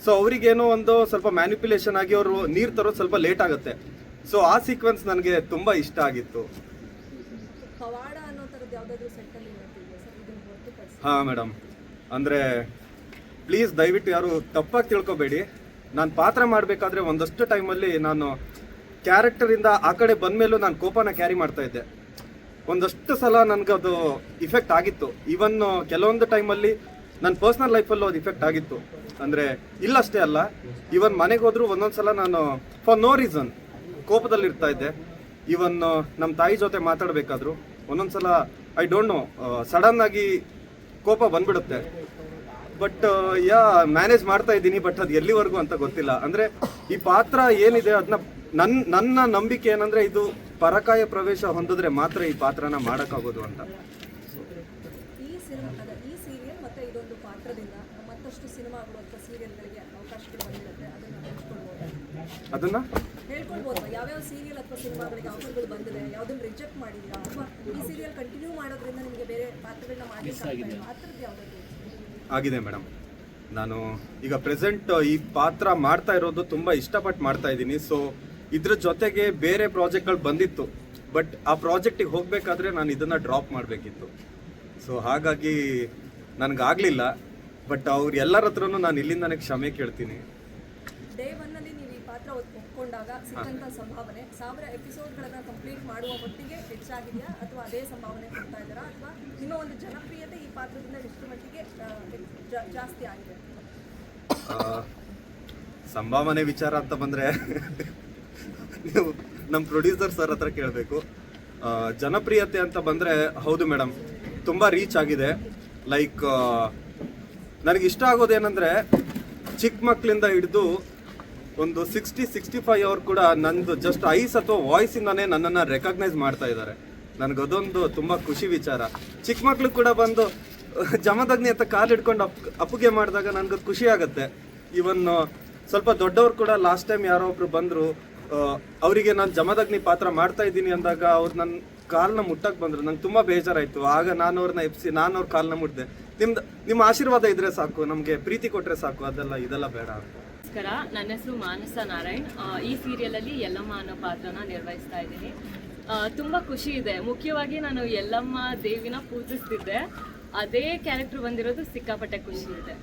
ಸೊ ಅವ್ರಿಗೇನೋ ಒಂದು ಸ್ವಲ್ಪ ಮ್ಯಾನಿಪ್ಯುಲೇಷನ್ ಆಗಿ ಅವರು ನೀರು ತರೋದು ಸ್ವಲ್ಪ ಲೇಟ್ ಆಗುತ್ತೆ. ಸೊ ಆ ಸೀಕ್ವೆನ್ಸ್ ನನಗೆ ತುಂಬಾ ಇಷ್ಟ ಆಗಿತ್ತು. ಹಾ ಮೇಡಮ್ ಅಂದ್ರೆ ಪ್ಲೀಸ್ ದಯವಿಟ್ಟು ಯಾರು ತಪ್ಪಾಗಿ ತಿಳ್ಕೊಬೇಡಿ. ನಾನು ಪಾತ್ರ ಮಾಡಬೇಕಾದ್ರೆ ಒಂದಷ್ಟು ಟೈಮಲ್ಲಿ ನಾನು ಕ್ಯಾರೆಕ್ಟರಿಂದ ಆ ಕಡೆ ಬಂದಮೇಲೂ ನಾನು ಕೋಪನ ಕ್ಯಾರಿ ಮಾಡ್ತಾ ಇದ್ದೆ. ಒಂದಷ್ಟು ಸಲ ನನಗೆ ಅದು ಇಫೆಕ್ಟ್ ಆಗಿತ್ತು. ಈವನ್ ಕೆಲವೊಂದು ಟೈಮಲ್ಲಿ ನನ್ನ ಪರ್ಸ್ನಲ್ ಲೈಫಲ್ಲೂ ಅದು ಇಫೆಕ್ಟ್ ಆಗಿತ್ತು. ಅಂದರೆ ಇಲ್ಲಷ್ಟೇ ಅಲ್ಲ ಇವನ್ ಮನೆಗೆ ಹೋದರೂ ಒಂದೊಂದು ಸಲ ನಾನು ಫಾರ್ ನೋ ರೀಸನ್ ಕೋಪದಲ್ಲಿ ಇರ್ತಾ ಇದ್ದೆ. ಈವನ್ ನಮ್ಮ ತಾಯಿ ಜೊತೆ ಮಾತಾಡಬೇಕಾದ್ರು, ಒಂದೊಂದು ಸಲ ಐ ಡೋಂಟ್ ನೋ ಸಡನ್ ಆಗಿ ಕೋಪ ಬಂದ್ಬಿಡುತ್ತೆ. ಬಟ್ ಯಾ ಮ್ಯಾನೇಜ್ ಮಾಡ್ತಾ ಇದ್ದೀನಿ ಬಟ್ ಅದು ಎಲ್ಲಿವರೆಗೂ ಅಂತ ಗೊತ್ತಿಲ್ಲ. ಅಂದ್ರೆ ಈ ಪಾತ್ರ ಏನಿದೆ ಅದನ್ನ ನನ್ನ ನನ್ನ ನಂಬಿಕೆ ಏನಂದ್ರೆ ಇದು ಪರಕಾಯ ಪ್ರವೇಶ ಹೊಂದಿದ್ರೆ ಮಾತ್ರ ಈ ಪಾತ್ರನ ಮಾಡೋಕ್ಕಾಗೋದು ಅಂತ. ಈ ಸಿನಿಮಾ ಈ ಸೀರಿಯಲ್ ಮತ್ತು ಇದೊಂದು ಪಾತ್ರದಿಂದ ಮತ್ತಷ್ಟು ಸಿನಿಮಾಗಳು ಅಥವಾ ಸೀರಿಯಲ್ಗಳಿಗೆ ಅವಕಾಶಗಳು ಬಂದಿರುತ್ತೆ. ಅದನ್ನು ಹಂಚ್ಕೊಳ್ಬೋದು ಅದನ್ನ? ಹೇಳ್ಕೊಳ್ಬೋದು? ಯಾವ್ಯಾವ ಸೀರಿಯಲ್ ಅಥವಾ ಸಿನಿಮಾಗಳಿಗೆ ಆಫರ್ಗಳು ಬಂದಿದೆ ಯಾವುದನ್ನು ರಿಜೆಕ್ಟ್ ಮಾಡಿದ್ದೀರಾ? ಅಥವಾ ಈ ಸೀರಿಯಲ್ ಕಂಟಿನ್ಯೂ ಮಾಡೋದ್ರಿಂದ ನಿಮಗೆ ಬೇರೆ ಪಾತ್ರಗಳನ್ನ ಮಾಡಲಿಕ್ಕೆ ಆ ಥರದ್ದು ಯಾವುದಾದ್ರು ಆಗಿದೆ ಮೇಡಮ್ ನಾನು ಈಗ ಪ್ರೆಸೆಂಟ್ ಈ ಪಾತ್ರ ಮಾಡ್ತಾ ಇರೋದು ತುಂಬ ಇಷ್ಟಪಟ್ಟು ಮಾಡ್ತಾ ಇದ್ದೀನಿ. ಸೊ ಇದ್ರ ಜೊತೆಗೆ ಬೇರೆ ಪ್ರಾಜೆಕ್ಟ್ಗಳು ಬಂದಿತ್ತು. ಬಟ್ ಆ ಪ್ರಾಜೆಕ್ಟಿಗೆ ಹೋಗಬೇಕಾದ್ರೆ ನಾನು ಇದನ್ನ ಡ್ರಾಪ್ ಮಾಡಬೇಕಿತ್ತು. ಸೊ ಹಾಗಾಗಿ ನನಗಾಗಲಿಲ್ಲ ಬಟ್ ಅವ್ರು ಎಲ್ಲರ ಹತ್ರನೂ ನಾನು ಇಲ್ಲಿಂದನೇ ಕ್ಷಮೆ ಕೇಳ್ತೀನಿ. ಒಪ್ಕೊಂಡಾಗ ಸಿಕ್ಕಂತ ಸಂಭಾವನೆ. ಸಾವಿರ ಎಪಿಸೋಡ್ಗಳನ್ನ ಕಂಪ್ಲೀಟ್ ಮಾಡುವ ಹೊತ್ತಿಗೆ ಹೆಚ್ಚಾಗಿದೆಯಾ? ಅಥವಾ ಅದೇ ಸಂಭಾವನೆ ಕೊಡ್ತಾ ಇದ್ದಾರಾ? ಅಥವಾ ನಿಮ್ಮ ಒಂದು ಜನಪ್ರಿಯತೆ ಈ ಪಾತ್ರದಿಂದ ಎಷ್ಟು ಮಟ್ಟಿಗೆ ಜಾಸ್ತಿ ಆಗಿದೆ? ಆ, ಸಂಭಾವನೆ ವಿಚಾರ ಅಂತ ಬಂದ್ರೆ ನೀವು ನಮ್ಮ ಪ್ರೊಡ್ಯೂಸರ್ ಸರ್ ಹತ್ರ ಕೇಳಬೇಕು. ಜನಪ್ರಿಯತೆ ಅಂತ ಬಂದ್ರೆ ಹೌದು ಮೇಡಮ್ ತುಂಬಾ ರೀಚ್ ಆಗಿದೆ. ಲೈಕ್ ನನಗೆ ಇಷ್ಟ ಆಗೋದೇನೆಂದ್ರೆ ಚಿಕ್ಕ ಮಕ್ಕಳಿಂದ ಹಿಡಿದು ಒಂದು ಸಿಕ್ಸ್ಟಿ ಸಿಕ್ಸ್ಟಿ ಫೈವ್ ಅವ್ರು ಕೂಡ ನಂದು ಜಸ್ಟ್ ಐಸ್ ಅಥವಾ ವಾಯ್ಸಿಂದನೇ ನನ್ನನ್ನು ರೆಕಗ್ನೈಸ್ ಮಾಡ್ತಾ ಇದ್ದಾರೆ. ನನಗದೊಂದು ತುಂಬ ಖುಷಿ ವಿಚಾರ. ಚಿಕ್ಕ ಮಕ್ಳು ಕೂಡ ಬಂದು ಜಮದಗ್ನಿ ಅಂತ ಕಾಲು ಹಿಡ್ಕೊಂಡು ಅಪ್, ಅಪ್ಪುಗೆ ಮಾಡಿದಾಗ ನನಗದು ಖುಷಿ ಆಗುತ್ತೆ. ಇವನ್ ಸ್ವಲ್ಪ ದೊಡ್ಡವರು ಕೂಡ ಲಾಸ್ಟ್ ಟೈಮ್ ಯಾರೋ ಒಬ್ರು ಬಂದರು ಅವರಿಗೆ ನಾನು ಜಮದಗ್ನಿ ಪಾತ್ರ ಮಾಡ್ತಾ ಇದ್ದೀನಿ ಅಂದಾಗ ಅವ್ರು ನನ್ನ ಕಾಲನ್ನ ಮುಟ್ಟಕ್ಕೆ ಬಂದರು. ನಂಗೆ ತುಂಬ ಬೇಜಾರಾಯಿತು. ಆಗ ನಾನು ಅವ್ರನ್ನ ಎಪ್ಸಿ ನಾನು ಅವ್ರ ಕಾಲನ್ನ ಮುಟ್ಟಿದೆ ನಿಮ್ದು ನಿಮ್ಮ ಆಶೀರ್ವಾದ ಇದ್ರೆ ಸಾಕು. ನಮಗೆ ಪ್ರೀತಿ ಕೊಟ್ಟರೆ ಸಾಕು. ಅದೆಲ್ಲ ಇದೆಲ್ಲ ಬೇಡ ಅಂತ. ನಮಸ್ಕಾರ. ನನ್ನ ಹೆಸರು ಮಾನಸ ನಾರಾಯಣ್. ಈ ಸೀರಿಯಲಲ್ಲಿ ಯಲ್ಲಮ್ಮ ಅನ್ನೋ ಪಾತ್ರನ ನಿರ್ವಹಿಸ್ತಾ ಇದ್ದೀನಿ. ತುಂಬ ಖುಷಿ ಇದೆ. ಮುಖ್ಯವಾಗಿ ನಾನು ಯಲ್ಲಮ್ಮ ದೇವಿನ ಪೂಜಿಸ್ತಿದ್ದೆ. ಅದೇ ಕ್ಯಾರೆಕ್ಟರ್ ಬಂದಿರೋದು ಸಿಕ್ಕಾಪಟ್ಟೆ ಖುಷಿ ಇದೆ.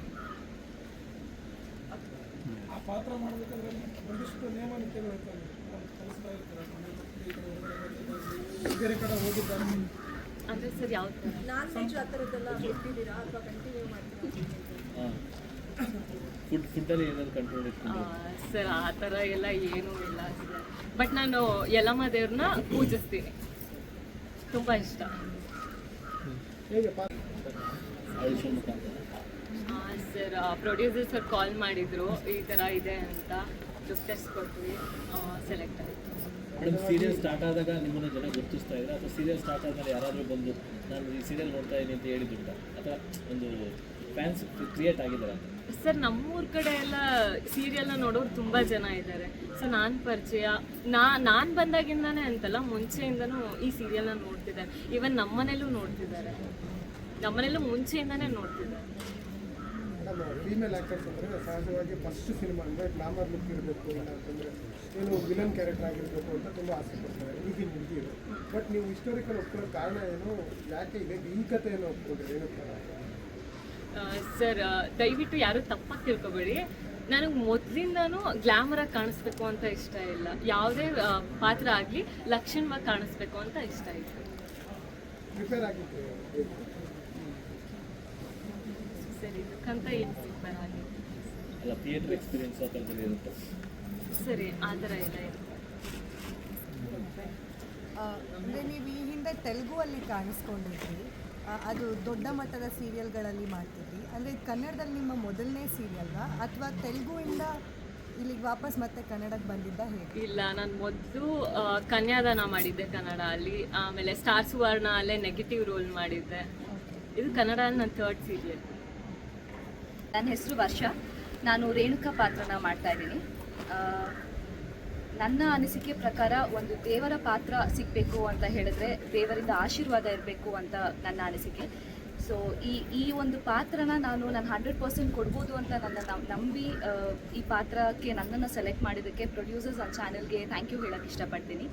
ಅಂದರೆ ಸರ್ ಯಾವ ಥರ ನಾನ್ ವೆಜ್ ಆ ಥರದ್ದೆಲ್ಲ ಬಿಟ್ಟಿದ್ದೀರಾ ಅಥವಾ ಕಂಟಿನ್ಯೂ ಮಾಡ್ತೀರಾ? ಫುಡ್ ಫುಡ್ಡಲ್ಲಿ ಏನಾದ್ರು ಕಂಟ್ರೋಲ್ ಇತ್ತು ಸರ್ ಆ ಥರ ಎಲ್ಲ ಏನೂ ಇಲ್ಲ ಸರ್. ಬಟ್ ನಾನು ಯಲಮ್ಮ ದೇವ್ರನ್ನ ಪೂಜಿಸ್ತೀನಿ. ತುಂಬ ಇಷ್ಟ. ಸರ್ ಪ್ರೊಡ್ಯೂಸರ್ ಸರ್ ಕಾಲ್ ಮಾಡಿದ್ರು ಈ ಥರ ಇದೆ ಅಂತ. ಟೆಸ್ಟ್ ಕೊಟ್ವಿ ಸೆಲೆಕ್ಟ್ ಆಯಿತು ಮೇಡಮ್ ಸೀರಿಯಲ್ ಸ್ಟಾರ್ಟ್ ಆದಾಗ ನಿಮ್ಮನ್ನು ಜನ ಗುರುತಿಸ್ತಾ ಇದ್ರೆ ಅಥವಾ ಸೀರಿಯಲ್ ಸ್ಟಾರ್ಟ್ ಆದ್ಮೇಲೆ ಯಾರಾದರೂ ಬಂದು ನಾನು ಈ ಸೀರಿಯಲ್ ನೋಡ್ತಾ ಇದ್ದೀನಿ ಅಂತ ಹೇಳಿದ್ದುಂಟ ಅಥವಾ ಒಂದು ಫ್ಯಾನ್ಸ್ ಕ್ರಿಯೇಟ್ ಆಗಿದ್ದಾರೆ ಸರ್ ನಮ್ಮೂರ ಕಡೆ ಎಲ್ಲ ಸೀರಿಯಲ್ನ ನೋಡೋರು ತುಂಬ ಜನ ಇದ್ದಾರೆ. ಸೊ ನಾನು ಪರಿಚಯ ನಾ ನಾನು ಬಂದಾಗಿಂದಾನೇ ಅಂತಲ್ಲ ಮುಂಚೆಯಿಂದನೂ ಈ ಸೀರಿಯಲ್ನ ನೋಡ್ತಿದ್ದಾರೆ. ಈವನ್ ನಮ್ಮನೇಲೂ ನೋಡ್ತಿದ್ದಾರೆ. ನಮ್ಮನೇಲೂ ಮುಂಚೆಯಿಂದಾನೇ ನೋಡ್ತಿದ್ದಾರೆ. ಫೀಮೇಲ್ ಆ್ಯಕ್ಟರ್ಸ್ ಅಂದರೆ ಸಹಜವಾಗಿ ಫಸ್ಟ್ ಸಿನಿಮಾ ಅಂದರೆ ಗ್ಲಾಮರ್ ಲುಕ್ ಇರಬೇಕು ಇಲ್ಲ ಅಂತಂದರೆ ಏನು ವಿಲನ್ ಕ್ಯಾರೆಕ್ಟರ್ ಆಗಿರಬೇಕು ಅಂತ ತುಂಬ ಆಸೆ ಪಡ್ತಾರೆ. ಈಗಿನ ಹುಡುಗಿರು ಬಟ್ ನೀವು ಹಿಸ್ಟೋರಿಕಲ್ ಒಪ್ಕೊಳ್ಳೋ ಕಾರಣ ಏನು? ಯಾಕೆ ಇದೆ? ಈ ಕಥೆಯನ್ನು ಒಪ್ಕೊಂಡ್ರೆ ಏನಕ್ಕೆ ಸರ್ ದಯವಿಟ್ಟು ಯಾರು ತಪ್ಪಾಗಿ ತಿಳ್ಕೊಬೇಡಿ. ನನಗೆ ಮೊದಲಿಂದನೂ ಗ್ಲಾಮರಾಗಿ ಕಾಣಿಸ್ಬೇಕು ಅಂತ ಇಷ್ಟ ಇಲ್ಲ. ಯಾವುದೇ ಪಾತ್ರ ಆಗಲಿ ಲಕ್ಷಣವಾಗಿ ಕಾಣಿಸ್ಬೇಕು ಅಂತ ಇಷ್ಟ ಇತ್ತು ಪ್ರಿಪೇರ್ ಆಗಿತ್ತು ಏನು ಅಲ್ಲ ಥಿಯೇಟರ್ ಎಕ್ಸ್ಪೀರಿಯನ್ಸ್ ಆ ಥರದಲ್ಲಿ ಇರುತ್ತೆ. ಸರಿ ಆ ಥರ ಎಲ್ಲ ಇದೆ ಅಂದರೆ ನೀವು ಈ ಹಿಂದೆ ತೆಲುಗುವಲ್ಲಿ ಕಾಣಿಸ್ಕೊಂಡಿದ್ರಿ. ಅದು ದೊಡ್ಡ ಮಟ್ಟದ ಸೀರಿಯಲ್ಗಳಲ್ಲಿ ಮಾಡ್ತಿದ್ರಿ. ಅಂದರೆ ಕನ್ನಡದಲ್ಲಿ ನಿಮ್ಮ ಮೊದಲನೇ ಸೀರಿಯಲ್ವಾ? ಅಥವಾ ತೆಲುಗುವಿಂದ ಇಲ್ಲಿಗೆ ವಾಪಸ್ ಮತ್ತೆ ಕನ್ನಡಕ್ಕೆ ಬಂದಿದ್ದ ಹೇಗೆ? ಇಲ್ಲ ನಾನು ಮೊದಲು ಕನ್ಯಾದಾನ ಮಾಡಿದ್ದೆ ಕನ್ನಡ ಅಲ್ಲಿ. ಆಮೇಲೆ ಸ್ಟಾರ್ ಸುವರ್ಣ ಅಲ್ಲೇ ನೆಗೆಟಿವ್ ರೋಲ್ ಮಾಡಿದ್ದೆ. ಇದು ಕನ್ನಡ ನನ್ನ ಥರ್ಡ್ ಸೀರಿಯಲ್ ನನ್ನ ಹೆಸರು ವರ್ಷ. ನಾನು ರೇಣುಕಾ ಪಾತ್ರನ ಮಾಡ್ತಾ ಇದ್ದೀನಿ. ನನ್ನ ಅನಿಸಿಕೆ ಪ್ರಕಾರ ಒಂದು ದೇವರ ಪಾತ್ರ ಸಿಗಬೇಕು ಅಂತ ಹೇಳಿದ್ರೆ ದೇವರಿಂದ ಆಶೀರ್ವಾದ ಇರಬೇಕು ಅಂತ ನನ್ನ ಅನಿಸಿಕೆ. ಸೊ ಈ ಈ ಒಂದು ಪಾತ್ರನ ನಾನು ನಾನು ಹಂಡ್ರೆಡ್ ಪರ್ಸೆಂಟ್ ಕೊಡ್ಬೋದು ಅಂತ ನನ್ನ ನಂಬಿ ಈ ಪಾತ್ರಕ್ಕೆ ನನ್ನನ್ನು ಸೆಲೆಕ್ಟ್ ಮಾಡಿದ್ದಕ್ಕೆ ಪ್ರೊಡ್ಯೂಸರ್ಸ್ ಆ ಚಾನೆಲ್ಗೆ ಥ್ಯಾಂಕ್ ಯು ಹೇಳೋಕ್ಕೆ ಇಷ್ಟಪಡ್ತೀನಿ.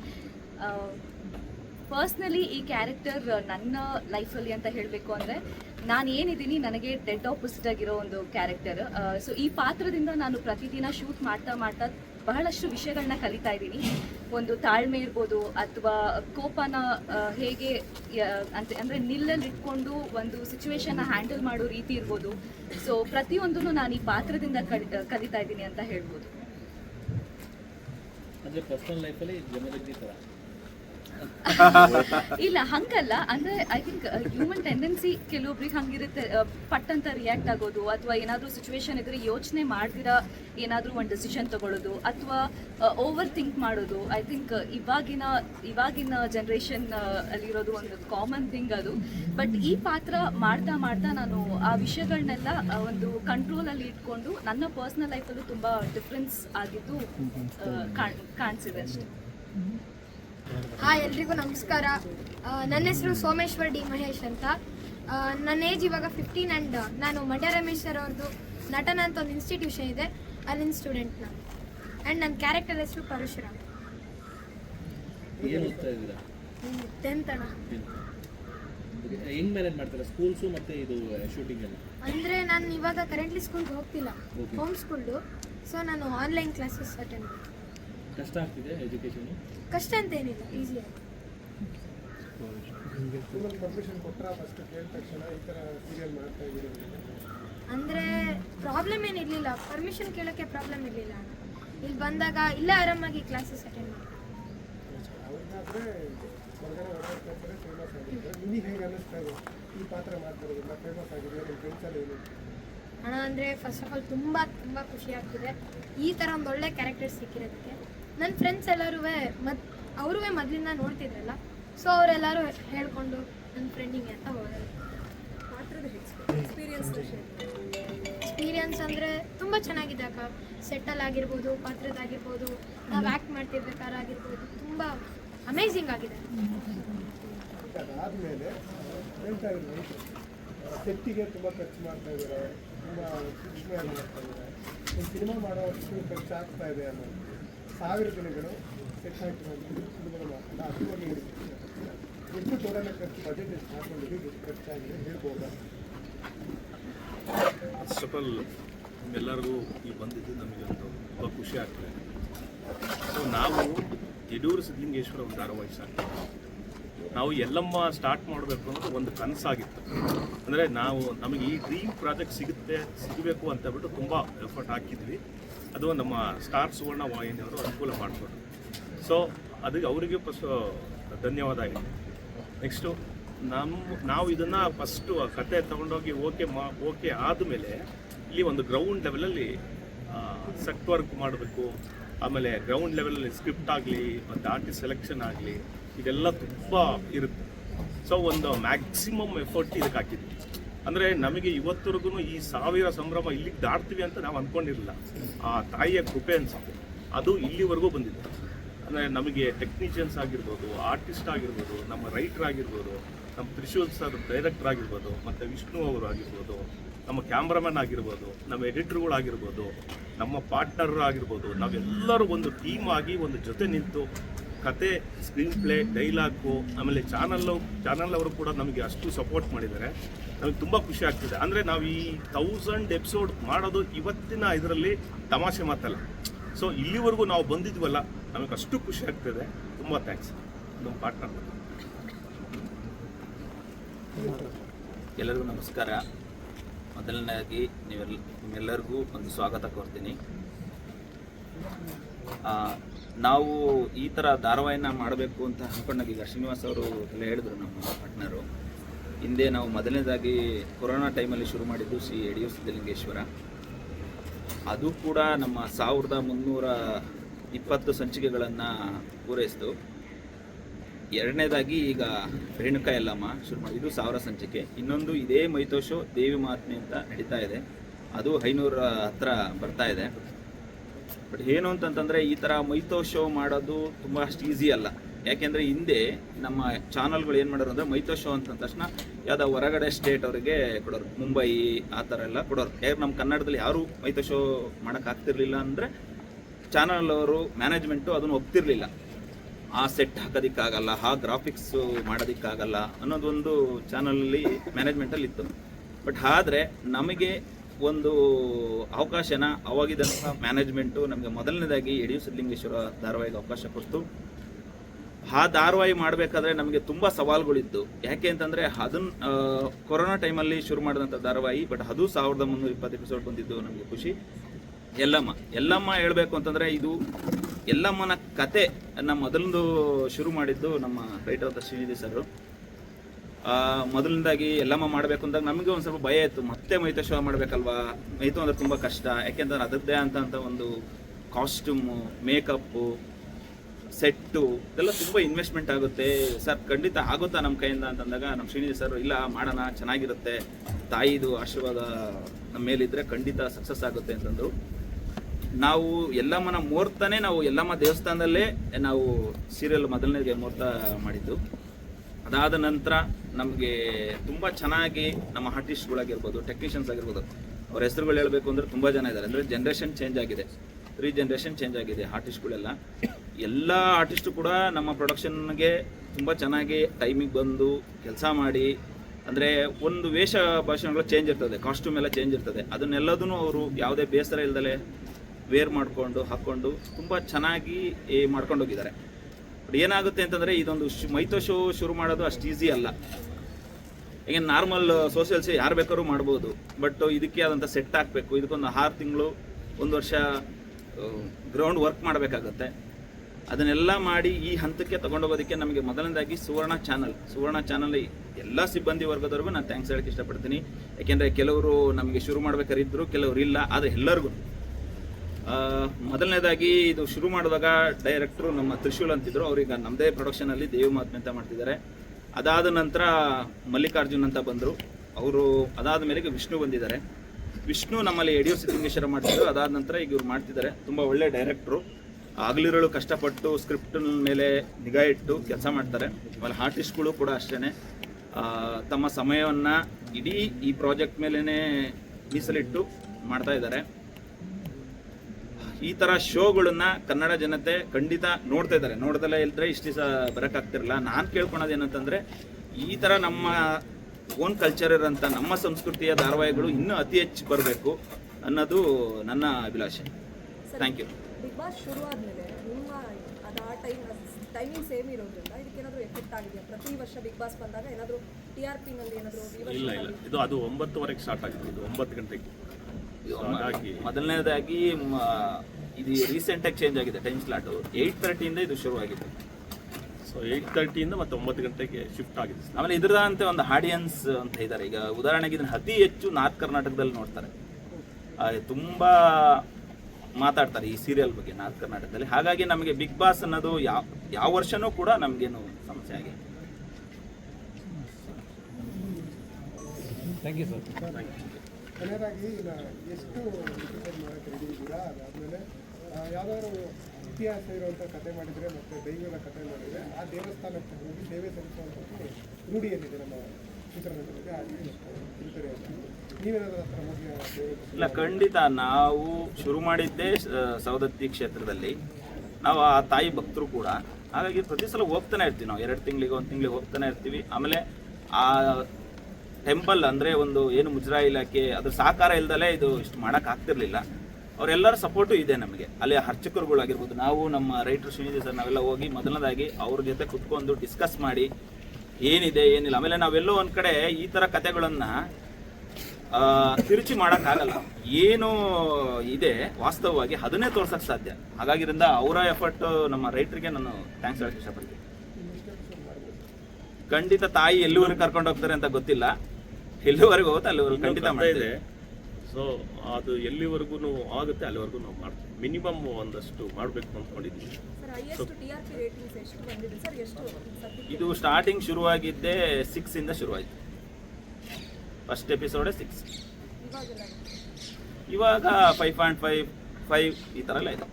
ಪರ್ಸ್ನಲಿ ಈ ಕ್ಯಾರೆಕ್ಟರ್ ನನ್ನ ಲೈಫಲ್ಲಿ ಅಂತ ಹೇಳಬೇಕು ಅಂದರೆ ನಾನು ಏನಿದ್ದೀನಿ, ನನಗೆ ಡೆಡ್ ಆಪೋಸಿಟ್ ಆಗಿರೋ ಒಂದು ಕ್ಯಾರೆಕ್ಟರ್ ಸೊ ಈ ಪಾತ್ರದಿಂದ ನಾನು ಪ್ರತಿದಿನ ಶೂಟ್ ಮಾಡ್ತಾ ಮಾಡ್ತಾ ಬಹಳಷ್ಟು ವಿಷಯಗಳನ್ನ ಕಲಿತಾ ಇದ್ದೀನಿ. ಒಂದು ತಾಳ್ಮೆ ಇರ್ಬೋದು, ಅಥವಾ ಕೋಪನ ಹೇಗೆ ಅಂತ ಅಂದರೆ ನಿಲ್ಲಲ್ಲಿ ಇಟ್ಕೊಂಡು ಒಂದು ಸಿಚುವೇಶನ್ನ ಹ್ಯಾಂಡಲ್ ಮಾಡೋ ರೀತಿ ಇರ್ಬೋದು. ಸೊ ಪ್ರತಿಯೊಂದನ್ನು ನಾನು ಈ ಪಾತ್ರದಿಂದ ಕಲಿ ಕಲಿತಾ ಇದ್ದೀನಿ ಅಂತ ಹೇಳ್ಬೋದು. ಅಂದರೆ ಪರ್ಸ್ನಲ್ ಲೈಫಲ್ಲಿ ಜನರಿಗೆ ಥರ ಇಲ್ಲ ಹಂಗಲ್ಲ. ಅಂದ್ರೆ ಐ ಥಿಂಕ್ ಹ್ಯೂಮನ್ ಟೆಂಡೆನ್ಸಿ ಕೆಲವೊಬ್ರಿಗೆ ಹಂಗಿರುತ್ತೆ. ಪಟ್ ಅಂತ ರಿಯಾಕ್ಟ್ ಆಗೋದು ಅಥವಾ ಏನಾದ್ರೂ ಸಿಚುವೇಶನ್ ಇದ್ರೆ ಯೋಚನೆ ಮಾಡ್ದಿರಾ ಏನಾದ್ರೂ ಒಂದು ಡಿಸಿಷನ್ ತಗೊಳ್ಳೋದು ಅಥವಾ ಓವರ್ ಥಿಂಕ್ ಮಾಡೋದು. ಐ ಥಿಂಕ್ ಇವಾಗಿನ ಇವಾಗಿನ ಜನ್ರೇಷನ್ ಅಲ್ಲಿರೋದು ಒಂದು ಕಾಮನ್ ಥಿಂಗ್ ಅದು. ಬಟ್ ಈ ಪಾತ್ರ ಮಾಡ್ತಾ ಮಾಡ್ತಾ ನಾನು ಆ ವಿಷಯಗಳನ್ನೆಲ್ಲ ಒಂದು ಒಂದು ಕಂಟ್ರೋಲಲ್ಲಿ ಇಟ್ಕೊಂಡು ನನ್ನ ಪರ್ಸನಲ್ ಲೈಫಲ್ಲೂ ತುಂಬಾ ಡಿಫ್ರೆನ್ಸ್ ಆಗಿದ್ದು ಕಾಣಿಸಿದೆ ಅಷ್ಟೇ. ಹಾಯ್ ಎಲ್ರಿಗೂ ನಮಸ್ಕಾರ. ನನ್ನ ಹೆಸರು ಸೋಮೇಶ್ವರ್ ಡಿ ಮಹೇಶ್ ಅಂತ. ನನ್ನ ಏಜ್ ಇವಾಗ ಫಿಫ್ಟೀನ್ ಆ್ಯಂಡ್ ನಾನು ಮಂಡ್ಯ ರಮೇಶ್ ಸರ್ ಅವ್ರದ್ದು ನಟನ ಅಂತ ಒಂದು ಇನ್ಸ್ಟಿಟ್ಯೂಷನ್ ಇದೆ. ಅಲ್ಲಿನ ಸ್ಟೂಡೆಂಟ್ ನಾನು. ಆ್ಯಂಡ್ ನನ್ನ ಕ್ಯಾರೆಕ್ಟರ್ ಹೆಸರು ಪರಶುರಾಮ್. ಟೆಂತ್ ಅಣ್ಣ. ಹೆಂಗ್ ಮ್ಯಾನೇಜ್ ಮಾಡ್ತೀರಾ? ಸ್ಕೂಲ್ಸು ಮತ್ತೆ ಇದು ಶೂಟಿಂಗ್ ಎಲ್ಲ ಅಂದರೆ ನಾನು ಇವಾಗ ಕರೆಂಟ್ಲಿ ಸ್ಕೂಲ್ಗೆ ಹೋಗ್ತಿಲ್ಲ. ಹೋಮ್ ಸ್ಕೂಲ್ ಸೊ ನಾನು ಆನ್ಲೈನ್ ಕ್ಲಾಸಸ್ ಅಟೆಂಡ್ ಕಷ್ಟ ಆಗ್ತಿದೆ ಎಜುಕೇಶನ್ ಕಷ್ಟ ಅಂತ ಏನಿಲ್ಲ ಈಸಿ. ಅಂದರೆ ಪ್ರಾಬ್ಲಮ್ ಏನಿರಲಿಲ್ಲ ಪರ್ಮಿಷನ್ ಕೇಳೋಕ್ಕೆ ಪ್ರಾಬ್ಲಮ್ ಇರಲಿಲ್ಲ. ಇಲ್ಲಿ ಬಂದಾಗ ಇಲ್ಲೇ ಆರಾಮಾಗಿ ಕ್ಲಾಸಸ್ ಅಟೆಂಡ್ ಮಾಡಿ ಅಣ್ಣ, ಅಂದರೆ ಫಸ್ಟ್ ಆಫ್ ಆಲ್ ತುಂಬ ತುಂಬ ಖುಷಿ ಆಗ್ತಿದೆ. ಈ ಥರ ಒಂದು ಒಳ್ಳೆ ಕ್ಯಾರೆಕ್ಟರ್ ಸಿಕ್ಕಿರೋದಕ್ಕೆ. ನನ್ನ ಫ್ರೆಂಡ್ಸ್ ಎಲ್ಲರೂ ಮತ್ತು ಅವರೂ ಮೊದಲಿಂದ ನೋಡ್ತಿದ್ರಲ್ಲ ಸೊ ಅವರೆಲ್ಲರೂ ಹೇಳ್ಕೊಂಡು ನನ್ನ ಫ್ರೆಂಡಿಗೆ ಅಂತ ಎಕ್ಸ್ಪೀರಿಯನ್ಸ್ನ ಶೇರ್ ಎಕ್ಸ್ಪೀರಿಯನ್ಸ್ ಅಂದರೆ ತುಂಬ ಚೆನ್ನಾಗಿದೆ ಅಕ್ಕ. ಸೆಟ್ಟಲ್ ಆಗಿರ್ಬೋದು ಪಾತ್ರದಾಗಿರ್ಬೋದು ನಾವು ಆ್ಯಕ್ಟ್ ಮಾಡ್ತಿರ್ಬೇಕಾರಾಗಿರ್ಬೋದು ತುಂಬ ಅಮೇಝಿಂಗ್ ಆಗಿದೆ. ಅದಾದಮೇಲೆ ಹೇಳ್ತಾ ಇದ್ರು ಸೆಟ್ಟಿಗೆ ತುಂಬ ಖರ್ಚು ಮಾಡ್ತಾ ಇದ್ದಾರೆ ತುಂಬ ಸೂಕ್ಷ್ಮ ಮಾಡ್ತಾ ಇದ್ದಾರೆ. ಒಂದು ಸಿನಿಮಾ ಮಾಡೋ ಖರ್ಚು ಆಗ್ತಾ ಇದೆ ಅನ್ನೋದು. ಸಾವಿರ ದಿನಗಳು ಎಷ್ಟು ಟೋಟಲ್ ಖರ್ಚು ಬಜೆಟ್ ಹಾಕೊಂಡಿದ್ದೀವಿ ಖರ್ಚಾಗಿದೆ ಹೇಳ್ಬೋದಾ? ಫಸ್ಟ್ ಆಫ್ ಆಲ್ ನಿಮ್ಮೆಲ್ಲರಿಗೂ ಈ ಬಂದಿದ್ದು ನಮಗೆ ಒಂದು ತುಂಬ ಖುಷಿ ಆಗ್ತದೆ. ಸೊ ನಾವು ಯಡೂರು ಸಿದ್ಧಲಿಂಗೇಶ್ವರ ಒಂದು ಧಾರಾವಾಹಿ ಸ್ಟಾರ್ಟ್ ನಾವು ಎಲ್ಲಮ್ಮ ಸ್ಟಾರ್ಟ್ ಮಾಡಬೇಕು ಅನ್ನೋದು ಒಂದು ಕನಸಾಗಿತ್ತು. ಅಂದರೆ ನಾವು ನಮಗೆ ಈ ಡ್ರೀಮ್ ಪ್ರಾಜೆಕ್ಟ್ ಸಿಗುತ್ತೆ, ಸಿಗಬೇಕು ಅಂತ ಹೇಳ್ಬಿಟ್ಟು ತುಂಬ ಎಫರ್ಟ್ ಹಾಕಿದ್ವಿ. ಅದು ನಮ್ಮ ಸ್ಟಾರ್ ಸುವರ್ಣ ವಾಹಿನಿಯವರು ಅನುಕೂಲ ಮಾಡಿಕೊಟ್ರು. ಸೊ ಅದಕ್ಕೆ ಅವರಿಗೆ ಫಸ್ಟು ಧನ್ಯವಾದ ಆಗಿದೆ. ನೆಕ್ಸ್ಟು ನಮ್ಮ ನಾವು ಇದನ್ನು ಫಸ್ಟು ಕತೆ ತಗೊಂಡೋಗಿ ಓಕೆ ಮಾ ಓಕೆ ಆದಮೇಲೆ ಇಲ್ಲಿ ಒಂದು ಗ್ರೌಂಡ್ ಲೆವೆಲಲ್ಲಿ ಸೆಟ್ ವರ್ಕ್ ಮಾಡಬೇಕು. ಆಮೇಲೆ ಗ್ರೌಂಡ್ ಲೆವೆಲಲ್ಲಿ ಸ್ಕ್ರಿಪ್ಟ್ ಆಗಲಿ, ಮತ್ತು ಆರ್ಟಿಸ್ಟ್ ಸೆಲೆಕ್ಷನ್ ಆಗಲಿ, ಇದೆಲ್ಲ ತುಂಬ ಇರುತ್ತೆ. ಸೊ ಒಂದು ಮ್ಯಾಕ್ಸಿಮಮ್ ಎಫರ್ಟ್ ಇದಕ್ಕೆ ಹಾಕಿದ್ವಿ. ಅಂದರೆ ನಮಗೆ ಇವತ್ತರೆಗೂ ಈ ಸಾವಿರ ಸಂಭ್ರಮ ಇಲ್ಲಿಗೆ ದಾಟ್ತೀವಿ ಅಂತ ನಾವು ಅಂದ್ಕೊಂಡಿರಲಿಲ್ಲ ಆ ತಾಯಿಯ ಕೃಪೆ ಅನ್ಸುತ್ತೆ. ಅದು ಇಲ್ಲಿವರೆಗೂ ಬಂದಿದೆ ಅಂದರೆ ನಮಗೆ ಟೆಕ್ನಿಷಿಯನ್ಸ್ ಆಗಿರ್ಬೋದು ಆರ್ಟಿಸ್ಟ್ ಆಗಿರ್ಬೋದು, ನಮ್ಮ ರೈಟರ್ ಆಗಿರ್ಬೋದು, ನಮ್ಮ ತ್ರಿಶೂಲ್ ಸರ್ ಡೈರೆಕ್ಟರ್ ಆಗಿರ್ಬೋದು, ಮತ್ತು ವಿಷ್ಣು ಅವರು ಆಗಿರ್ಬೋದು, ನಮ್ಮ ಕ್ಯಾಮ್ರಾಮನ್ ಆಗಿರ್ಬೋದು, ನಮ್ಮ ಎಡಿಟ್ರುಗಳಾಗಿರ್ಬೋದು ನಮ್ಮ ಪಾರ್ಟ್ನರ್ ಆಗಿರ್ಬೋದು, ನಾವೆಲ್ಲರೂ ಒಂದು ಟೀಮ್ ಆಗಿ ಒಂದು ಜೊತೆ ನಿಂತು ಕತೆ ಸ್ಕ್ರೀನ್ ಪ್ಲೇ ಡೈಲಾಗು ಆಮೇಲೆ ಚಾನಲ್ಲು ಚಾನಲ್ ಅವರು ಕೂಡ ನಮಗೆ ಅಷ್ಟು ಸಪೋರ್ಟ್ ಮಾಡಿದ್ದಾರೆ. ನಮಗೆ ತುಂಬ ಖುಷಿ ಆಗ್ತಿದೆ. ಅಂದರೆ ನಾವು ಈ ತೌಸಂಡ್ ಎಪಿಸೋಡ್ ಮಾಡೋದು ಇವತ್ತಿನ ಇದರಲ್ಲಿ ತಮಾಷೆ ಮಾತಲ್ಲ. ಸೊ ಇಲ್ಲಿವರೆಗೂ ನಾವು ಬಂದಿದ್ವಲ್ಲ, ನಮಗೆ ಅಷ್ಟು ಖುಷಿ ಆಗ್ತಿದೆ. ತುಂಬ ಥ್ಯಾಂಕ್ಸ್ ನಮ್ಮ ಪಾರ್ಟ್ನರ್ ಎಲ್ಲರಿಗೂ ನಮಸ್ಕಾರ. ಮೊದಲನೇದಾಗಿ ನೀವೆಲ್ಲ ನಿಮ್ಮೆಲ್ಲರಿಗೂ ಒಂದು ಸ್ವಾಗತ ಕೋರ್ತೀನಿ. ನಾವು ಈ ಥರ ಧಾರಾವಾಹಿನ ಮಾಡಬೇಕು ಅಂತ ಅನ್ಕೊಂಡಾಗ ಈಗ ಶ್ರೀನಿವಾಸ್ ಅವರು ಎಲ್ಲ ಹೇಳಿದ್ರು ನಮ್ಮ ಪಾರ್ಟ್ನರು ಹಿಂದೆ ನಾವು ಮೊದಲನೇದಾಗಿ ಕೊರೋನಾ ಟೈಮಲ್ಲಿ ಶುರು ಮಾಡಿದ್ದು ಸಿ ಯಡಿಯೂರು ಸಿದ್ಧಲಿಂಗೇಶ್ವರ. ಅದು ಕೂಡ ನಮ್ಮ ಸಾವಿರದ ಮುನ್ನೂರ ಇಪ್ಪತ್ತು ಸಂಚಿಕೆಗಳನ್ನು ಪೂರೈಸಿತು. ಎರಡನೇದಾಗಿ ಈಗ ರೇಣುಕಾ ಯಲ್ಲಮ್ಮ ಶುರು ಮಾಡಿದ್ದು ಸಾವಿರ ಸಂಚಿಕೆ. ಇನ್ನೊಂದು ಇದೇ ಮೈತೋಶೋ ದೇವಿ ಮಹಾತ್ಮೆ ಅಂತ ನಡೀತಾ ಇದೆ. ಅದು ಐನೂರ ಹತ್ರ ಬರ್ತಾ ಇದೆ. ಬಟ್ ಏನು ಅಂತಂತಂದರೆ ಈ ಥರ ಮೈತೋ ಶೋ ಮಾಡೋದು ತುಂಬ ಅಷ್ಟು ಈಸಿ ಅಲ್ಲ. ಯಾಕೆಂದರೆ ಹಿಂದೆ ನಮ್ಮ ಚಾನಲ್ಗಳು ಏನು ಮಾಡೋರು ಅಂದರೆ ಮೈತೋ ಶೋ ಅಂತ ತಕ್ಷಣ ಯಾವುದೋ ಹೊರಗಡೆ ಸ್ಟೇಟ್ ಅವರಿಗೆ ಕೊಡೋರು. ಮುಂಬೈ ಆ ಥರ ಎಲ್ಲ ಕೊಡೋರು. ಯಾಕೆ ನಮ್ಮ ಕನ್ನಡದಲ್ಲಿ ಯಾರೂ ಮೈತೋ ಶೋ ಮಾಡೋಕ್ಕಾಗ್ತಿರ್ಲಿಲ್ಲ ಅಂದರೆ ಚಾನಲ್ ಅವರು ಮ್ಯಾನೇಜ್ಮೆಂಟು ಅದನ್ನು ಒಪ್ತಿರಲಿಲ್ಲ. ಆ ಸೆಟ್ ಹಾಕೋದಕ್ಕಾಗಲ್ಲ, ಆ ಗ್ರಾಫಿಕ್ಸು ಮಾಡೋದಕ್ಕಾಗಲ್ಲ ಅನ್ನೋದೊಂದು ಚಾನಲಲ್ಲಿ ಮ್ಯಾನೇಜ್ಮೆಂಟಲ್ಲಿ ಇತ್ತು. ಬಟ್ ಆದರೆ ನಮಗೆ ಒಂದು ಅವಕಾಶನ ಅವಾಗಿದ್ದಂಥ ಮ್ಯಾನೇಜ್ಮೆಂಟು ನಮಗೆ ಮೊದಲನೇದಾಗಿ ಯಡಿಯೂ ಸಿದ್ದಲಿಂಗೇಶ್ವರ ಧಾರಾವಾಹಿಗೆ ಅವಕಾಶ ಕೊಟ್ಟು ಆ ಧಾರಾವಾಹಿ ಮಾಡಬೇಕಾದ್ರೆ ನಮಗೆ ತುಂಬ ಸವಾಲುಗಳಿದ್ದು. ಯಾಕೆ ಅಂತಂದರೆ ಅದನ್ನ ಕೊರೋನಾ ಟೈಮಲ್ಲಿ ಶುರು ಮಾಡಿದಂಥ ಧಾರಾವಾಹಿ, ಬಟ್ ಅದು ಸಾವಿರದ ಮುನ್ನೂರ ಇಪ್ಪತ್ತು ಎಪಿಸೋಡ್ ಬಂದಿದ್ದು ನಮಗೆ ಖುಷಿ. ಎಲ್ಲಮ್ಮ ಎಲ್ಲಮ್ಮ ಹೇಳಬೇಕು ಅಂತಂದರೆ ಇದು ಎಲ್ಲಮ್ಮನ ಕತೆ ನಮ್ಮ ಮೊದಲೊಂದು ಶುರು ಮಾಡಿದ್ದು ನಮ್ಮ ರೈಟರ್ ಶ್ರೀನಿಧಿ ಸರ್ ಮೊದಲನೇದಾಗಿ ಎಲ್ಲಮ್ಮ ಮಾಡಬೇಕು ಅಂದಾಗ ನಮಗೆ ಒಂದು ಸ್ವಲ್ಪ ಭಯ ಇತ್ತು. ಮತ್ತೆ ಮೈತ ಶೋ ಮಾಡಬೇಕಲ್ವಾ? ಮೈತು ಅಂದರೆ ತುಂಬ ಕಷ್ಟ. ಯಾಕೆಂದ್ರೆ ಅದರದ್ದೇ ಅಂತ ಒಂದು ಕಾಸ್ಟ್ಯೂಮು ಮೇಕಪ್ಪು ಸೆಟ್ಟು ಇದೆಲ್ಲ ತುಂಬ ಇನ್ವೆಸ್ಟ್ಮೆಂಟ್ ಆಗುತ್ತೆ. ಸರ್, ಖಂಡಿತ ಆಗುತ್ತಾ ನಮ್ಮ ಕೈಯಿಂದ ಅಂತಂದಾಗ ನಮ್ಮ ಶ್ರೀನಿಧಿ ಸರ್, ಇಲ್ಲ, ಮಾಡೋಣ, ಚೆನ್ನಾಗಿರುತ್ತೆ. ತಾಯಿದು ಆಶೀರ್ವಾದ ನಮ್ಮ ಮೇಲಿದ್ರೆ ಖಂಡಿತ ಸಕ್ಸಸ್ ಆಗುತ್ತೆ ಅಂತಂದರು. ನಾವು ಎಲ್ಲಮ್ಮನ ಮುಹೂರ್ತನೇ ನಾವು ಎಲ್ಲಮ್ಮ ದೇವಸ್ಥಾನದಲ್ಲೇ ನಾವು ಸೀರಿಯಲ್ ಮೊದಲನೇಗೆ ಮುಹೂರ್ತ ಮಾಡಿದ್ದು. ಅದಾದ ನಂತರ ನಮಗೆ ತುಂಬ ಚೆನ್ನಾಗಿ ನಮ್ಮ ಆರ್ಟಿಸ್ಟ್ಗಳಾಗಿರ್ಬೋದು ಟೆಕ್ನಿಷಿಯನ್ಸ್ ಆಗಿರ್ಬೋದು, ಅವ್ರ ಹೆಸರುಗಳು ಹೇಳಬೇಕು ಅಂದರೆ ತುಂಬ ಜನ ಇದ್ದಾರೆ. ಅಂದರೆ ಜನ್ರೇಷನ್ ಚೇಂಜ್ ಆಗಿದೆ. ರೀಜನ್ರೇಷನ್ ಚೇಂಜ್ ಆಗಿದೆ ಆರ್ಟಿಸ್ಟ್ಗಳೆಲ್ಲ ಎಲ್ಲ ಆರ್ಟಿಸ್ಟು ಕೂಡ ನಮ್ಮ ಪ್ರೊಡಕ್ಷನ್ಗೆ ತುಂಬ ಚೆನ್ನಾಗಿ ಟೈಮಿಗೆ ಬಂದು ಕೆಲಸ ಮಾಡಿ, ಅಂದರೆ ಒಂದು ವೇಷ ಭಾಷಣಗಳು ಚೇಂಜ್ ಇರ್ತದೆ ಕಾಸ್ಟ್ಯೂಮ್ ಎಲ್ಲ ಚೇಂಜ್ ಇರ್ತದೆ. ಅದನ್ನೆಲ್ಲದೂ ಅವರು ಯಾವುದೇ ಬೇಸರ ಇಲ್ದಲೆ ವೇರ್ ಮಾಡಿಕೊಂಡು ಹಾಕ್ಕೊಂಡು ತುಂಬ ಚೆನ್ನಾಗಿ ಮಾಡ್ಕೊಂಡು ಹೋಗಿದ್ದಾರೆ. ಬಟ್ ಏನಾಗುತ್ತೆ ಅಂತಂದರೆ ಇದೊಂದು ಶು ಮೈತೋ ಶೋ ಶುರು ಮಾಡೋದು ಅಷ್ಟು ಈಸಿ ಅಲ್ಲ. ಈಗ ನಾರ್ಮಲ್ ಸೋಷಿಯಲ್ಸ್ ಯಾರು ಬೇಕಾದ್ರೂ ಮಾಡ್ಬೋದು ಬಟ್ ಇದಕ್ಕೆ ಆದಂಥ ಸೆಟ್ ಹಾಕಬೇಕು. ಇದಕ್ಕೊಂದು ಆರು ತಿಂಗಳು, ಒಂದು ವರ್ಷ ಗ್ರೌಂಡ್ ವರ್ಕ್ ಮಾಡಬೇಕಾಗತ್ತೆ. ಅದನ್ನೆಲ್ಲ ಮಾಡಿ ಈ ಹಂತಕ್ಕೆ ತಗೊಂಡೋಗೋದಕ್ಕೆ ನಮಗೆ ಮೊದಲನೇದಾಗಿ ಸುವರ್ಣ ಚಾನಲ್ ಸುವರ್ಣ ಚಾನಲ್ ಎಲ್ಲ ಸಿಬ್ಬಂದಿ ವರ್ಗದವರೆಗೂ ನಾನು ಥ್ಯಾಂಕ್ಸ್ ಹೇಳಕ್ಕೆ ಇಷ್ಟಪಡ್ತೀನಿ. ಯಾಕೆಂದರೆ ಕೆಲವರು ನಮಗೆ ಶುರು ಮಾಡಬೇಕಾರಿದ್ದರು ಕೆಲವರು ಇಲ್ಲ, ಆದರೆ ಎಲ್ಲರಿಗೂ. ಮೊದಲನೇದಾಗಿ ಇದು ಶುರು ಮಾಡಿದಾಗ ಡೈರೆಕ್ಟ್ರು ನಮ್ಮ ತ್ರಿಶೂಲ್ ಅಂತಿದ್ರು. ಅವ್ರೀಗ ನಮ್ಮದೇ ಪ್ರೊಡಕ್ಷನಲ್ಲಿ ದೇವಮಾತ್ಮೆ ಅಂತ ಮಾಡ್ತಿದ್ದಾರೆ. ಅದಾದ ನಂತರ ಮಲ್ಲಿಕಾರ್ಜುನ್ ಅಂತ ಬಂದರು. ಅವರು ಅದಾದ ಮೇಲೆ ವಿಷ್ಣು ಬಂದಿದ್ದಾರೆ. ವಿಷ್ಣು ನಮ್ಮಲ್ಲಿ ಯಡಿಯೂರು ಸಿದ್ಧಲಿಂಗೇಶ್ವರ ಮಾಡ್ತಿದ್ರು. ಅದಾದ ನಂತರ ಈಗ ಇವ್ರು ಮಾಡ್ತಿದ್ದಾರೆ. ತುಂಬ ಒಳ್ಳೆ ಡೈರೆಕ್ಟ್ರು ಆಗಲಿರೋಳು ಕಷ್ಟಪಟ್ಟು ಸ್ಕ್ರಿಪ್ಟ್ ಮೇಲೆ ನಿಗಾ ಇಟ್ಟು ಕೆಲಸ ಮಾಡ್ತಾರೆ. ಆಮೇಲೆ ಆರ್ಟಿಸ್ಟ್ಗಳು ಕೂಡ ಅಷ್ಟೇ ತಮ್ಮ ಸಮಯವನ್ನು ಇಡೀ ಈ ಪ್ರಾಜೆಕ್ಟ್ ಮೇಲೇ ಮೀಸಲಿಟ್ಟು ಮಾಡ್ತಾ ಇದ್ದಾರೆ. ಈ ಥರ ಶೋಗಳನ್ನು ಕನ್ನಡ ಜನತೆ ಖಂಡಿತ ನೋಡ್ತಾ ಇದ್ದಾರೆ. ನೋಡ್ದಲ್ಲ ಇಲ್ದ್ರೆ ಇಷ್ಟು ದಿವಸ ಬರೋಕ್ಕಾಗ್ತಿರಲ್ಲ ನಾನು ಕೇಳ್ಕೊಳೋದು ಏನಂತಂದ್ರೆ, ಈ ಥರ ನಮ್ಮ ಓನ್ ಕಲ್ಚರ್ ಇರೋಂಥ ನಮ್ಮ ಸಂಸ್ಕೃತಿಯ ಧಾರಾವಾಹಿಗಳು ಇನ್ನೂ ಅತಿ ಹೆಚ್ಚು ಬರಬೇಕು ಅನ್ನೋದು ನನ್ನ ಅಭಿಲಾಷೆ. ಥ್ಯಾಂಕ್ ಯು ಬಿಗ್ ಬಾಸ್ ಶುರು ಆದಮೇಲೆ ನಿಮ್ಮ ಅದು ಆ ಟೈಮ್ ಟೈಮಿಂಗ್ ಸೇಮ್ ಇರೋದ್ರಿಂದ ಇದಕ್ಕೆ ಏನಾದರೂ ಎಫೆಕ್ಟ್ ಆಗಿದೆಯಾ? ಪ್ರತಿ ವರ್ಷ ಬಿಗ್ ಬಾಸ್ ಬಂದಾಗ ಏನಾದರೂ ಟಿ ಆರ್ ಪಿನಲ್ಲಿ ಏನಾದರೂ ಇಲ್ಲ ಇಲ್ಲ. ಇದು ಅದು ಒಂಬತ್ತುವರೆಗೆ ಸ್ಟಾರ್ಟ್ ಆಗಿದೆ. ಇದು ಒಂಬತ್ತು ಗಂಟೆಗೆ. ಹಾಗಾಗಿ ಮೊದಲನೇದಾಗಿ ಮ- ಇದು ರೀಸೆಂಟಾಗಿ ಚೇಂಜ್ ಆಗಿದೆ ಟೈಮ್ ಸ್ಲಾಟು ಏಯ್ಟ್ ತರ್ಟಿಯಿಂದ ಇದು ಶುರುವಾಗಿದೆ. ಸೊ ಏಯ್ಟ್ ತರ್ಟಿಯಿಂದ ಮತ್ತೆ ಒಂಬತ್ತು ಗಂಟೆಗೆ ಶಿಫ್ಟ್ ಆಗಿದೆ. ಆಮೇಲೆ ಇದ್ರದಂತೆ ಒಂದು ಆಡಿಯನ್ಸ್ ಅಂತ ಇದ್ದಾರೆ. ಈಗ ಉದಾಹರಣೆಗೆ ಇದನ್ನು ಅತಿ ಹೆಚ್ಚು ನಾರ್ತ್ ಕರ್ನಾಟಕದಲ್ಲಿ ನೋಡ್ತಾರೆ. ತುಂಬ ತುಂಬಾ ಮಾತಾಡ್ತಾರೆ ಈ ಸೀರಿಯಲ್ ಬಗ್ಗೆ ನಾರ್ತ್ ಕರ್ನಾಟಕದಲ್ಲಿ. ಹಾಗಾಗಿ ನಮಗೆ ಬಿಗ್ ಬಾಸ್ ಅನ್ನೋದು ಯಾವ ಯಾವ ವರ್ಷನೂ ಕೂಡ ನಮಗೇನು ಸಮಸ್ಯೆ ಆಗಿದೆ ಥ್ಯಾಂಕ್ ಯು ಸರ್ ಕೊನೆಯದಾಗಿ ಎಷ್ಟು ಮಾಡೋಕ್ಕೆ ರೆಡಿ ಇದ್ದೀರಾ? ಅದಾದಮೇಲೆ ಯಾವ್ದಾದ್ರು ಇತಿಹಾಸ ಇರುವಂಥ ಕತೆ ಮಾಡಿದರೆ ಮತ್ತು ದೈವದ ಕತೆ ಮಾಡಿದರೆ ಆ ದೇವಸ್ಥಾನಕ್ಕೆ ಹೋಗಿ ಸೇವೆ ಸಲ್ಲಿಸುವಂಥದ್ದು ರೂಢಿಯಲ್ಲಿದೆ ನಮ್ಮ ಚಿತ್ರರಂಗದಲ್ಲಿ. ಅಲ್ಲಿ ನೀವೇನಾದ್ರೂ ಇಲ್ಲ, ಖಂಡಿತ ನಾವು ಶುರು ಮಾಡಿದ್ದೇ ಸವದತ್ತಿ ಕ್ಷೇತ್ರದಲ್ಲಿ. ನಾವು ಆ ತಾಯಿ ಭಕ್ತರು ಕೂಡ. ಹಾಗಾಗಿ ಪ್ರತಿ ಸಲ ಹೋಗ್ತಾನೆ ಇರ್ತೀವಿ ನಾವು. ಎರಡು ತಿಂಗಳಿಗೆ, ಒಂದು ತಿಂಗಳಿಗೆ ಹೋಗ್ತಾನೆ ಇರ್ತೀವಿ. ಆಮೇಲೆ ಆ ಟೆಂಪಲ್ ಅಂದರೆ ಒಂದು ಏನು ಮುಜರಾಯಿ ಇಲಾಖೆ, ಅದ್ರ ಸಹಕಾರ ಇಲ್ದಲೇ ಇದು ಇಷ್ಟು ಮಾಡೋಕೆ ಆಗ್ತಿರ್ಲಿಲ್ಲ. ಅವರೆಲ್ಲರ ಸಪೋರ್ಟು ಇದೆ ನಮಗೆ. ಅಲ್ಲಿ ಅರ್ಚಕರುಗಳಾಗಿರ್ಬೋದು, ನಾವು ನಮ್ಮ ರೈಟರ್ ಶ್ರೀನಿಧಿ ಸರ್ ನಾವೆಲ್ಲ ಹೋಗಿ ಮೊದಲನೇದಾಗಿ ಅವ್ರ ಜೊತೆ ಕುತ್ಕೊಂಡು ಡಿಸ್ಕಸ್ ಮಾಡಿ, ಏನಿದೆ, ಏನಿಲ್ಲ. ಆಮೇಲೆ ನಾವೆಲ್ಲೋ ಒಂದು ಕಡೆ ಈ ಥರ ಕತೆಗಳನ್ನು ತಿರುಚಿ ಮಾಡೋಕ್ಕಾಗಲ್ಲ. ಏನು ಇದೆ, ವಾಸ್ತವವಾಗಿ ಅದನ್ನೇ ತೋರ್ಸೋಕ್ಕೆ ಸಾಧ್ಯ. ಹಾಗಾಗಿರಿಂದ ಅವರ ಎಫರ್ಟ್ ನಮ್ಮ ರೈತರಿಗೆ ನಾನು ಥ್ಯಾಂಕ್ಸ್ ಹೇಳಕ್ಕೆ ಇಷ್ಟಪಡ್ತೀನಿ. ಖಂಡಿತ ತಾಯಿ ಎಲ್ಲಿವರೆಗೆ ಕರ್ಕೊಂಡು ಹೋಗ್ತಾರೆ ಅಂತ ಗೊತ್ತಿಲ್ಲ. ಎಲ್ಲಿವರೆಗೆ ಹೋಗುತ್ತೆ ಅಲ್ಲಿವರೆಗೆ ಖಂಡಿತ ಮಾಡಿದೆ ಸೊ ಅದು ಎಲ್ಲಿವರೆಗೂ ಆಗುತ್ತೆ ಅಲ್ಲಿವರೆಗೂ ನಾವು ಮಾಡ್ತೀವಿ. ಮಿನಿಮಮ್ ಒಂದಷ್ಟು ಮಾಡಬೇಕು ಅಂದ್ಕೊಂಡಿದ್ದೀವಿ ಇದು ಸ್ಟಾರ್ಟಿಂಗ್ ಶುರುವಾಗಿದ್ದೇ ಸಿಕ್ಸ್ ಇಂದ ಶುರುವಾಯಿತು. ಫಸ್ಟ್ ಎಪಿಸೋಡೇ ಸಿಕ್ಸ್ ಇವಾಗ ಫೈವ್ ಪಾಯಿಂಟ್ ಫೈವ್ ಫೈವ್ ಈ ಥರ ಎಲ್ಲ ಇದೆ